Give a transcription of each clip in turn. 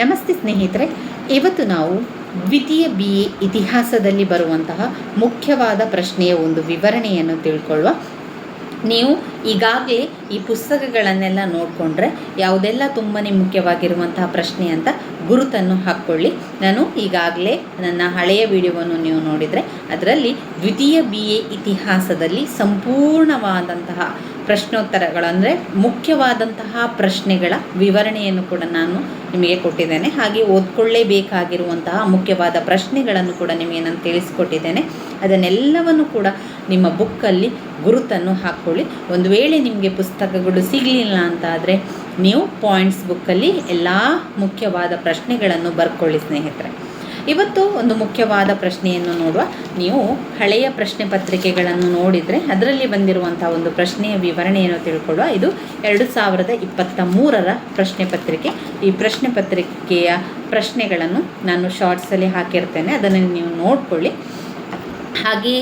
ನಮಸ್ತೆ ಸ್ನೇಹಿತರೆ, ಇವತ್ತು ನಾವು ದ್ವಿತೀಯ ಬಿ ಎ ಇತಿಹಾಸದಲ್ಲಿ ಬರುವಂತಹ ಮುಖ್ಯವಾದ ಪ್ರಶ್ನೆಯ ಒಂದು ವಿವರಣೆಯನ್ನು ತಿಳ್ಕೊಳ್ಳುವ. ನೀವು ಈಗಾಗಲೇ ಈ ಪುಸ್ತಕಗಳನ್ನೆಲ್ಲ ನೋಡಿಕೊಂಡ್ರೆ ಯಾವುದೆಲ್ಲ ತುಂಬಾ ಮುಖ್ಯವಾಗಿರುವಂತಹ ಪ್ರಶ್ನೆ ಅಂತ ಗುರುತನ್ನು ಹಾಕ್ಕೊಳ್ಳಿ. ನಾನು ಈಗಾಗಲೇ ನನ್ನ ಹಳೆಯ ವಿಡಿಯೋವನ್ನು ನೀವು ನೋಡಿದರೆ, ಅದರಲ್ಲಿ ದ್ವಿತೀಯ ಬಿ ಎ ಇತಿಹಾಸದಲ್ಲಿ ಸಂಪೂರ್ಣವಾದಂತಹ ಪ್ರಶ್ನೋತ್ತರಗಳು ಅಂದರೆ ಮುಖ್ಯವಾದಂತಹ ಪ್ರಶ್ನೆಗಳ ವಿವರಣೆಯನ್ನು ಕೂಡ ನಾನು ನಿಮಗೆ ಕೊಟ್ಟಿದ್ದೇನೆ. ಹಾಗೆ ಓದ್ಕೊಳ್ಳೇಬೇಕಾಗಿರುವಂತಹ ಮುಖ್ಯವಾದ ಪ್ರಶ್ನೆಗಳನ್ನು ಕೂಡ ನಿಮಗೆ ನಾನು ತಿಳಿಸಿಕೊಟ್ಟಿದ್ದೇನೆ. ಅದನ್ನೆಲ್ಲವನ್ನು ಕೂಡ ನಿಮ್ಮ ಬುಕ್ಕಲ್ಲಿ ಗುರುತನ್ನು ಹಾಕ್ಕೊಳ್ಳಿ. ಒಂದು ವೇಳೆ ನಿಮಗೆ ಪುಸ್ತಕಗಳು ಸಿಗಲಿಲ್ಲ ಅಂತ ಆದರೆ ನೀವು ಪಾಯಿಂಟ್ಸ್ ಬುಕ್ಕಲ್ಲಿ ಎಲ್ಲ ಮುಖ್ಯವಾದ ಪ್ರಶ್ನೆಗಳನ್ನು ಬರ್ಕೊಳ್ಳಿ ಸ್ನೇಹಿತರೆ. ಇವತ್ತು ಒಂದು ಮುಖ್ಯವಾದ ಪ್ರಶ್ನೆಯನ್ನು ನೋಡುವ. ನೀವು ಹಳೆಯ ಪ್ರಶ್ನೆ ಪತ್ರಿಕೆಗಳನ್ನು ನೋಡಿದರೆ ಅದರಲ್ಲಿ ಬಂದಿರುವಂಥ ಒಂದು ಪ್ರಶ್ನೆಯ ವಿವರಣೆಯನ್ನು ತಿಳ್ಕೊಳ್ಳುವ. ಇದು ಎರಡು ಸಾವಿರದ ಇಪ್ಪತ್ತ ಮೂರರ ಪ್ರಶ್ನೆ ಪತ್ರಿಕೆ. ಈ ಪ್ರಶ್ನೆ ಪತ್ರಿಕೆಯ ಪ್ರಶ್ನೆಗಳನ್ನು ನಾನು ಶಾರ್ಟ್ಸಲ್ಲಿ ಹಾಕಿರ್ತೇನೆ. ಅದನ್ನು ನೀವು ನೋಡ್ಕೊಳ್ಳಿ. ಹಾಗೆಯೇ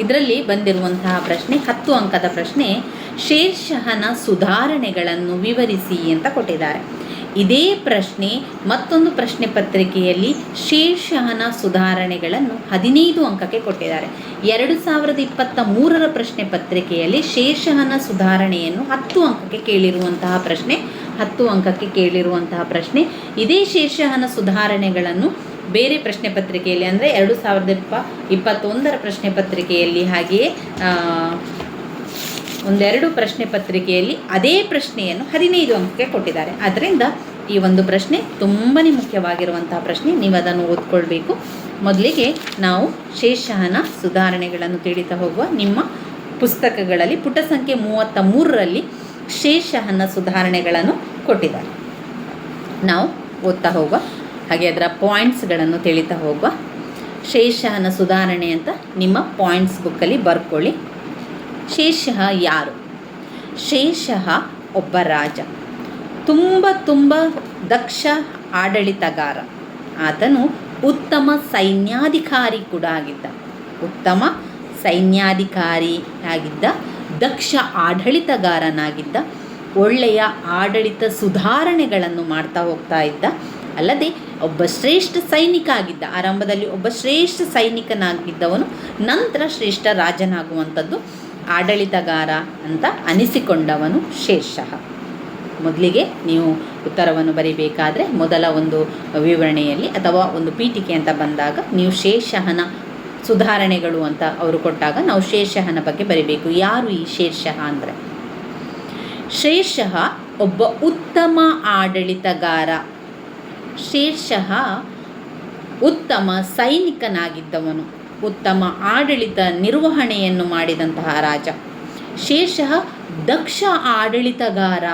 ಇದರಲ್ಲಿ ಬಂದಿರುವಂತಹ ಪ್ರಶ್ನೆ, ಹತ್ತು ಅಂಕದ ಪ್ರಶ್ನೆ, ಶೇರ್ಷಹನ ಸುಧಾರಣೆಗಳನ್ನು ವಿವರಿಸಿ ಅಂತ ಕೊಟ್ಟಿದ್ದಾರೆ. ಇದೇ ಪ್ರಶ್ನೆ ಮತ್ತೊಂದು ಪ್ರಶ್ನೆ ಪತ್ರಿಕೆಯಲ್ಲಿ ಶೇರ್ಷಹನ ಸುಧಾರಣೆಗಳನ್ನು ಹದಿನೈದು ಅಂಕಕ್ಕೆ ಕೊಟ್ಟಿದ್ದಾರೆ. ಎರಡು ಸಾವಿರದ ಇಪ್ಪತ್ತ ಮೂರರ ಪ್ರಶ್ನೆ ಪತ್ರಿಕೆಯಲ್ಲಿ ಶೇರ್ಷಹನ ಸುಧಾರಣೆಯನ್ನು ಹತ್ತು ಅಂಕಕ್ಕೆ ಕೇಳಿರುವಂತಹ ಪ್ರಶ್ನೆ, ಹತ್ತು ಅಂಕಕ್ಕೆ ಕೇಳಿರುವಂತಹ ಪ್ರಶ್ನೆ, ಇದೇ ಶೇರ್ಷಹನ ಸುಧಾರಣೆಗಳನ್ನು ಬೇರೆ ಪ್ರಶ್ನೆ ಪತ್ರಿಕೆಯಲ್ಲಿ ಅಂದರೆ ಎರಡು ಸಾವಿರದ ಇಪ್ಪ, ಇಪ್ಪತ್ತೊಂದರ ಪ್ರಶ್ನೆ ಪತ್ರಿಕೆಯಲ್ಲಿ ಹಾಗೆಯೇ ಒಂದೆರಡು ಪ್ರಶ್ನೆ ಪತ್ರಿಕೆಯಲ್ಲಿ ಅದೇ ಪ್ರಶ್ನೆಯನ್ನು ಹದಿನೈದು ಅಂಕಕ್ಕೆ ಕೊಟ್ಟಿದ್ದಾರೆ. ಆದ್ದರಿಂದ ಈ ಒಂದು ಪ್ರಶ್ನೆ ತುಂಬಾ ಮುಖ್ಯವಾಗಿರುವಂತಹ ಪ್ರಶ್ನೆ, ನೀವು ಅದನ್ನು ಓದ್ಕೊಳ್ಬೇಕು. ಮೊದಲಿಗೆ ನಾವು ಶೇಷಹನ ಸುಧಾರಣೆಗಳನ್ನು ತಿಳಿತಾ ಹೋಗುವ ನಿಮ್ಮ ಪುಸ್ತಕಗಳಲ್ಲಿ ಪುಟ ಸಂಖ್ಯೆ ಮೂವತ್ತ ಮೂರರಲ್ಲಿ ಶೇಷಹನ ಸುಧಾರಣೆಗಳನ್ನು ಕೊಟ್ಟಿದ್ದಾರೆ. ನಾವು ಓದ್ತಾ ಹೋಗುವ ಹಾಗೆ ಅದರ ಪಾಯಿಂಟ್ಸ್ಗಳನ್ನು ತಿಳಿತಾ ಹೋಗುವ. ಶೇಷಹನ ಸುಧಾರಣೆ ಅಂತ ನಿಮ್ಮ ಪಾಯಿಂಟ್ಸ್ ಬುಕ್ಕಲ್ಲಿ ಬರ್ಕೊಳ್ಳಿ. ಶೇಷಃ ಯಾರು? ಶೇಷಃ ಒಬ್ಬ ರಾಜ. ತುಂಬ ತುಂಬ ದಕ್ಷ ಆಡಳಿತಗಾರ. ಆತನು ಉತ್ತಮ ಸೈನ್ಯಾಧಿಕಾರಿ ಕೂಡ ಆಗಿದ್ದ. ಉತ್ತಮ ಸೈನ್ಯಾಧಿಕಾರಿ ಆಗಿದ್ದ, ದಕ್ಷ ಆಡಳಿತಗಾರನಾಗಿದ್ದ, ಒಳ್ಳೆಯ ಆಡಳಿತ ಸುಧಾರಣೆಗಳನ್ನು ಮಾಡ್ತಾ ಹೋಗ್ತಾ ಇದ್ದ. ಅಲ್ಲದೆ ಒಬ್ಬ ಶ್ರೇಷ್ಠ ಸೈನಿಕ ಆಗಿದ್ದ. ಆರಂಭದಲ್ಲಿ ಒಬ್ಬ ಶ್ರೇಷ್ಠ ಸೈನಿಕನಾಗಿದ್ದವನು, ನಂತರ ಶ್ರೇಷ್ಠ ರಾಜನಾಗುವಂಥದ್ದು ಆಡಳಿತಗಾರ ಅಂತ ಅನಿಸಿಕೊಂಡವನು ಶೇಷಃ ಮೊದಲಿಗೆ ನೀವು ಉತ್ತರವನ್ನು ಬರೀಬೇಕಾದ್ರೆ ಮೊದಲ ಒಂದು ವಿವರಣೆಯಲ್ಲಿ ಅಥವಾ ಒಂದು ಪೀಠಿಕೆ ಅಂತ ಬಂದಾಗ ನೀವು ಶೇಷಹನ ಸುಧಾರಣೆಗಳು ಅಂತ ಅವರು ಕೊಟ್ಟಾಗ ನಾವು ಶೇಷಹನ ಬಗ್ಗೆ ಬರಿಬೇಕು. ಯಾರು ಈ ಶೇಷಃ ಅಂದರೆ? ಶೇಷಃ ಒಬ್ಬ ಉತ್ತಮ ಆಡಳಿತಗಾರ. ಶೇಷಃ ಉತ್ತಮ ಸೈನಿಕನಾಗಿದ್ದವನು. ಉತ್ತಮ ಆಡಳಿತ ನಿರ್ವಹಣೆಯನ್ನು ಮಾಡಿದಂತಹ ರಾಜ. ಶೇಷಃ ದಕ್ಷ ಆಡಳಿತಗಾರ,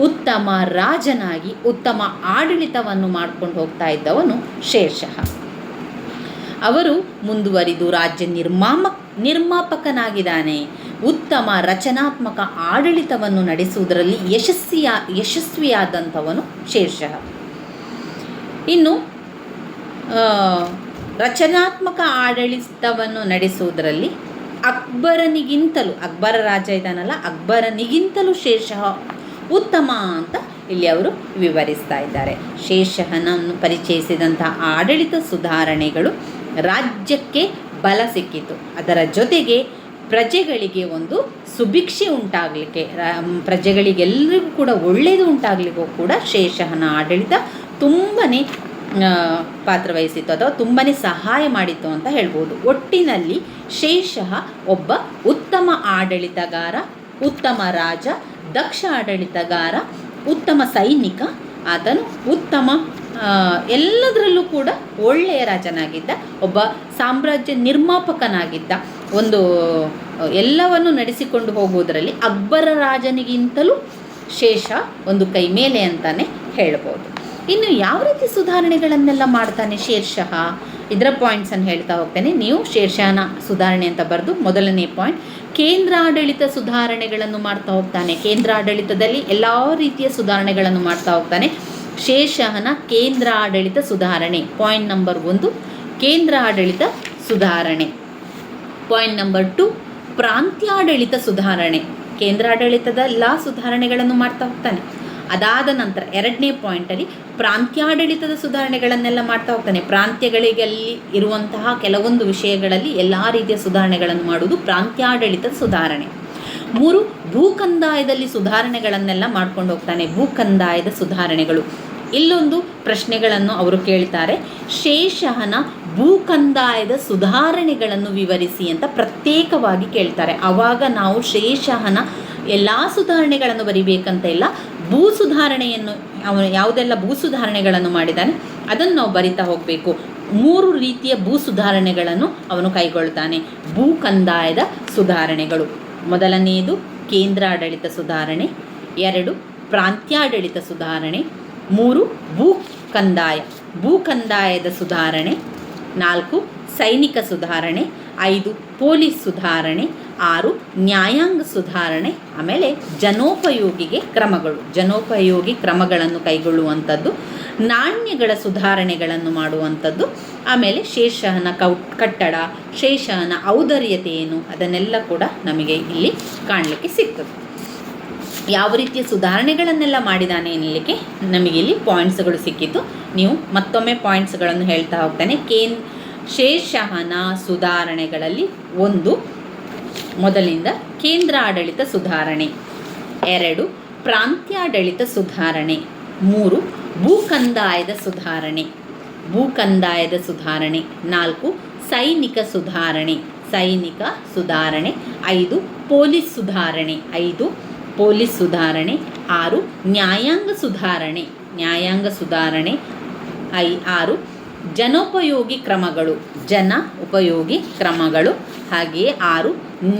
ಉತ್ತಮ ರಾಜನಾಗಿ ಉತ್ತಮ ಆಡಳಿತವನ್ನು ಮಾಡ್ಕೊಂಡು ಹೋಗ್ತಾ ಇದ್ದವನು ಶೇಷಃ. ಅವರು ಮುಂದುವರಿದು ರಾಜ್ಯ ನಿರ್ಮಾಮ, ನಿರ್ಮಾಪಕನಾಗಿದ್ದಾನೆ. ಉತ್ತಮ ರಚನಾತ್ಮಕ ಆಡಳಿತವನ್ನು ನಡೆಸುವುದರಲ್ಲಿ ಯಶಸ್ವಿಯ ಯಶಸ್ವಿಯಾದಂಥವನು ಶೇಷಃ. ಇನ್ನು ರಚನಾತ್ಮಕ ಆಡಳಿತವನ್ನು ನಡೆಸುವುದರಲ್ಲಿ ಅಕ್ಬರನಿಗಿಂತಲೂ, ಅಕ್ಬರ ರಾಜ ಇದ್ದಾನಲ್ಲ, ಅಕ್ಬರನಿಗಿಂತಲೂ ಶೇಷಃ, ಉತ್ತಮ ಅಂತ ಇಲ್ಲಿ ಅವರು ವಿವರಿಸ್ತಾ ಇದ್ದಾರೆ. ಶೇಷಹನನ್ನು ಪರಿಚಯಿಸಿದಂತಹ ಆಡಳಿತ ಸುಧಾರಣೆಗಳು ರಾಜ್ಯಕ್ಕೆ ಬಲ ಸಿಕ್ಕಿತು. ಅದರ ಜೊತೆಗೆ ಪ್ರಜೆಗಳಿಗೆ ಒಂದು ಸುಭಿಕ್ಷೆ ಉಂಟಾಗಲಿಕ್ಕೆ ಪ್ರಜೆಗಳಿಗೆಲ್ಲರಿಗೂ ಕೂಡ ಒಳ್ಳೆಯದು ಉಂಟಾಗಲಿಕ್ಕೂ ಕೂಡ ಶೇಷಹನ ಆಡಳಿತ ತುಂಬಾ ಪಾತ್ರವಹಿಸಿತ್ತು ಅಥವಾ ತುಂಬಾ ಸಹಾಯ ಮಾಡಿತ್ತು ಅಂತ ಹೇಳ್ಬೋದು. ಒಟ್ಟಿನಲ್ಲಿ ಶೇಷಃ ಒಬ್ಬ ಉತ್ತಮ ಆಡಳಿತಗಾರ, ಉತ್ತಮ ರಾಜ, ದಕ್ಷ ಆಡಳಿತಗಾರ, ಉತ್ತಮ ಸೈನಿಕ, ಆತನು ಉತ್ತಮ ಎಲ್ಲದರಲ್ಲೂ ಕೂಡ ಒಳ್ಳೆಯ ರಾಜನಾಗಿದ್ದ, ಒಬ್ಬ ಸಾಮ್ರಾಜ್ಯ ನಿರ್ಮಾಪಕನಾಗಿದ್ದ. ಒಂದು, ಎಲ್ಲವನ್ನು ನಡೆಸಿಕೊಂಡು ಹೋಗುವುದರಲ್ಲಿ ಅಕ್ಬರ ರಾಜನಿಗಿಂತಲೂ ಶೇಷ ಒಂದು ಕೈ ಮೇಲೆ ಅಂತಲೇ ಹೇಳ್ಬೋದು. ಇನ್ನು ಯಾವ ರೀತಿ ಸುಧಾರಣೆಗಳನ್ನೆಲ್ಲ ಮಾಡ್ತಾನೆ ಶೇರ್ಷಃ ಇದರ ಪಾಯಿಂಟ್ಸನ್ನು ಹೇಳ್ತಾ ಹೋಗ್ತೇನೆ. ನೀವು ಶೇರ್ಷಾನ ಸುಧಾರಣೆ ಅಂತ ಬರೆದು ಮೊದಲನೇ ಪಾಯಿಂಟ್ ಕೇಂದ್ರಾಡಳಿತ ಸುಧಾರಣೆಗಳನ್ನು ಮಾಡ್ತಾ ಹೋಗ್ತಾನೆ. ಕೇಂದ್ರಾಡಳಿತದಲ್ಲಿ ಎಲ್ಲ ರೀತಿಯ ಸುಧಾರಣೆಗಳನ್ನು ಮಾಡ್ತಾ ಹೋಗ್ತಾನೆ. ಶೇಷಹನ ಕೇಂದ್ರ ಆಡಳಿತ ಸುಧಾರಣೆ. ಪಾಯಿಂಟ್ ನಂಬರ್ ಒಂದು ಕೇಂದ್ರ ಆಡಳಿತ ಸುಧಾರಣೆ. ಪಾಯಿಂಟ್ ನಂಬರ್ ಟು ಪ್ರಾಂತ್ಯಾಡಳಿತ ಸುಧಾರಣೆ. ಕೇಂದ್ರಾಡಳಿತದ ಎಲ್ಲ ಸುಧಾರಣೆಗಳನ್ನು ಮಾಡ್ತಾ ಹೋಗ್ತಾನೆ. ಅದಾದ ನಂತರ ಎರಡನೇ ಪಾಯಿಂಟಲ್ಲಿ ಪ್ರಾಂತ್ಯಾಡಳಿತದ ಸುಧಾರಣೆಗಳನ್ನೆಲ್ಲ ಮಾಡ್ತಾ ಹೋಗ್ತಾನೆ. ಪ್ರಾಂತ್ಯಗಳಿಗಲ್ಲಿ ಇರುವಂತಹ ಕೆಲವೊಂದು ವಿಷಯಗಳಲ್ಲಿ ಎಲ್ಲ ರೀತಿಯ ಸುಧಾರಣೆಗಳನ್ನು ಮಾಡುವುದು ಪ್ರಾಂತ್ಯಾಡಳಿತದ ಸುಧಾರಣೆ. ಮೂರು, ಭೂಕಂದಾಯದಲ್ಲಿ ಸುಧಾರಣೆಗಳನ್ನೆಲ್ಲ ಮಾಡ್ಕೊಂಡು ಹೋಗ್ತಾನೆ. ಭೂಕಂದಾಯದ ಸುಧಾರಣೆಗಳು. ಇಲ್ಲೊಂದು ಪ್ರಶ್ನೆಗಳನ್ನು ಅವರು ಕೇಳ್ತಾರೆ. ಶೇಷಹನ ಭೂಕಂದಾಯದ ಸುಧಾರಣೆಗಳನ್ನು ವಿವರಿಸಿ ಅಂತ ಪ್ರತ್ಯೇಕವಾಗಿ ಕೇಳ್ತಾರೆ. ಆವಾಗ ನಾವು ಶೇಷಹನ ಎಲ್ಲ ಸುಧಾರಣೆಗಳನ್ನು ಬರಿಬೇಕಂತ ಇಲ್ಲ, ಭೂ ಸುಧಾರಣೆಯನ್ನು ಅವನು ಯಾವುದೆಲ್ಲ ಭೂ ಸುಧಾರಣೆಗಳನ್ನು ಮಾಡಿದ್ದಾನೆ, ಅದನ್ನು ನಾವು ಬರಿತಾ ಹೋಗಬೇಕು. ಮೂರು ರೀತಿಯ ಭೂ ಸುಧಾರಣೆಗಳನ್ನು ಅವನು ಕೈಗೊಳ್ತಾನೆ. ಭೂ ಕಂದಾಯದ ಸುಧಾರಣೆಗಳು. ಮೊದಲನೆಯದು ಕೇಂದ್ರಾಡಳಿತ ಸುಧಾರಣೆ, ಎರಡು ಪ್ರಾಂತ್ಯಾಡಳಿತ ಸುಧಾರಣೆ, ಮೂರು ಭೂ ಕಂದಾಯ ಭೂ ಕಂದಾಯದ ಸುಧಾರಣೆ ನಾಲ್ಕು, ಸೈನಿಕ ಸುಧಾರಣೆ, ಐದು, ಪೊಲೀಸ್ ಸುಧಾರಣೆ, ಆರು, ನ್ಯಾಯಾಂಗ ಸುಧಾರಣೆ, ಆಮೇಲೆ ಜನೋಪಯೋಗಿಗೆ ಕ್ರಮಗಳು. ಜನೋಪಯೋಗಿ ಕ್ರಮಗಳನ್ನು ಕೈಗೊಳ್ಳುವಂಥದ್ದು, ನಾಣ್ಯಗಳ ಸುಧಾರಣೆಗಳನ್ನು ಮಾಡುವಂಥದ್ದು, ಆಮೇಲೆ ಶೇಷಹನ ಕೌ ಕಟ್ಟಡ, ಶೇಷಹನ ಔದರ್ಯತೆ ಏನು, ಅದನ್ನೆಲ್ಲ ಕೂಡ ನಮಗೆ ಇಲ್ಲಿ ಕಾಣಲಿಕ್ಕೆ ಸಿಗ್ತದೆ. ಯಾವ ರೀತಿಯ ಸುಧಾರಣೆಗಳನ್ನೆಲ್ಲ ಮಾಡಿದ್ದಾನೆ ಎನ್ನಲಿಕ್ಕೆ ನಮಗೆ ಇಲ್ಲಿ ಪಾಯಿಂಟ್ಸ್ಗಳು ಸಿಕ್ಕಿತ್ತು ನೀವು ಮತ್ತೊಮ್ಮೆ ಪಾಯಿಂಟ್ಸ್ಗಳನ್ನು ಹೇಳ್ತಾ ಹೋಗ್ತಾನೆ. ಕೇನ್ ಶೇಷಹನ ಸುಧಾರಣೆಗಳಲ್ಲಿ ಒಂದು. ಮೊದಲಿಂದ ಕೇಂದ್ರ ಆಡಳಿತ ಸುಧಾರಣೆ. ಎರಡು. ಪ್ರಾಂತ್ಯಾಡಳಿತ ಸುಧಾರಣೆ. ಮೂರು. ಭೂಕಂದಾಯದ ಸುಧಾರಣೆ. ಭೂಕಂದಾಯದ ಸುಧಾರಣೆ. ನಾಲ್ಕು. ಸೈನಿಕ ಸುಧಾರಣೆ. ಸೈನಿಕ ಸುಧಾರಣೆ. ಐದು. ಪೊಲೀಸ್ ಸುಧಾರಣೆ. ಐದು. ಪೊಲೀಸ್ ಸುಧಾರಣೆ, ಆರು ನ್ಯಾಯಾಂಗ ಸುಧಾರಣೆ ನ್ಯಾಯಾಂಗ ಸುಧಾರಣೆ, ಐ ಆರು ಜನೋಪಯೋಗಿ ಕ್ರಮಗಳು, ಜನ ಉಪಯೋಗಿ ಕ್ರಮಗಳು, ಹಾಗೆಯೇ ಆರು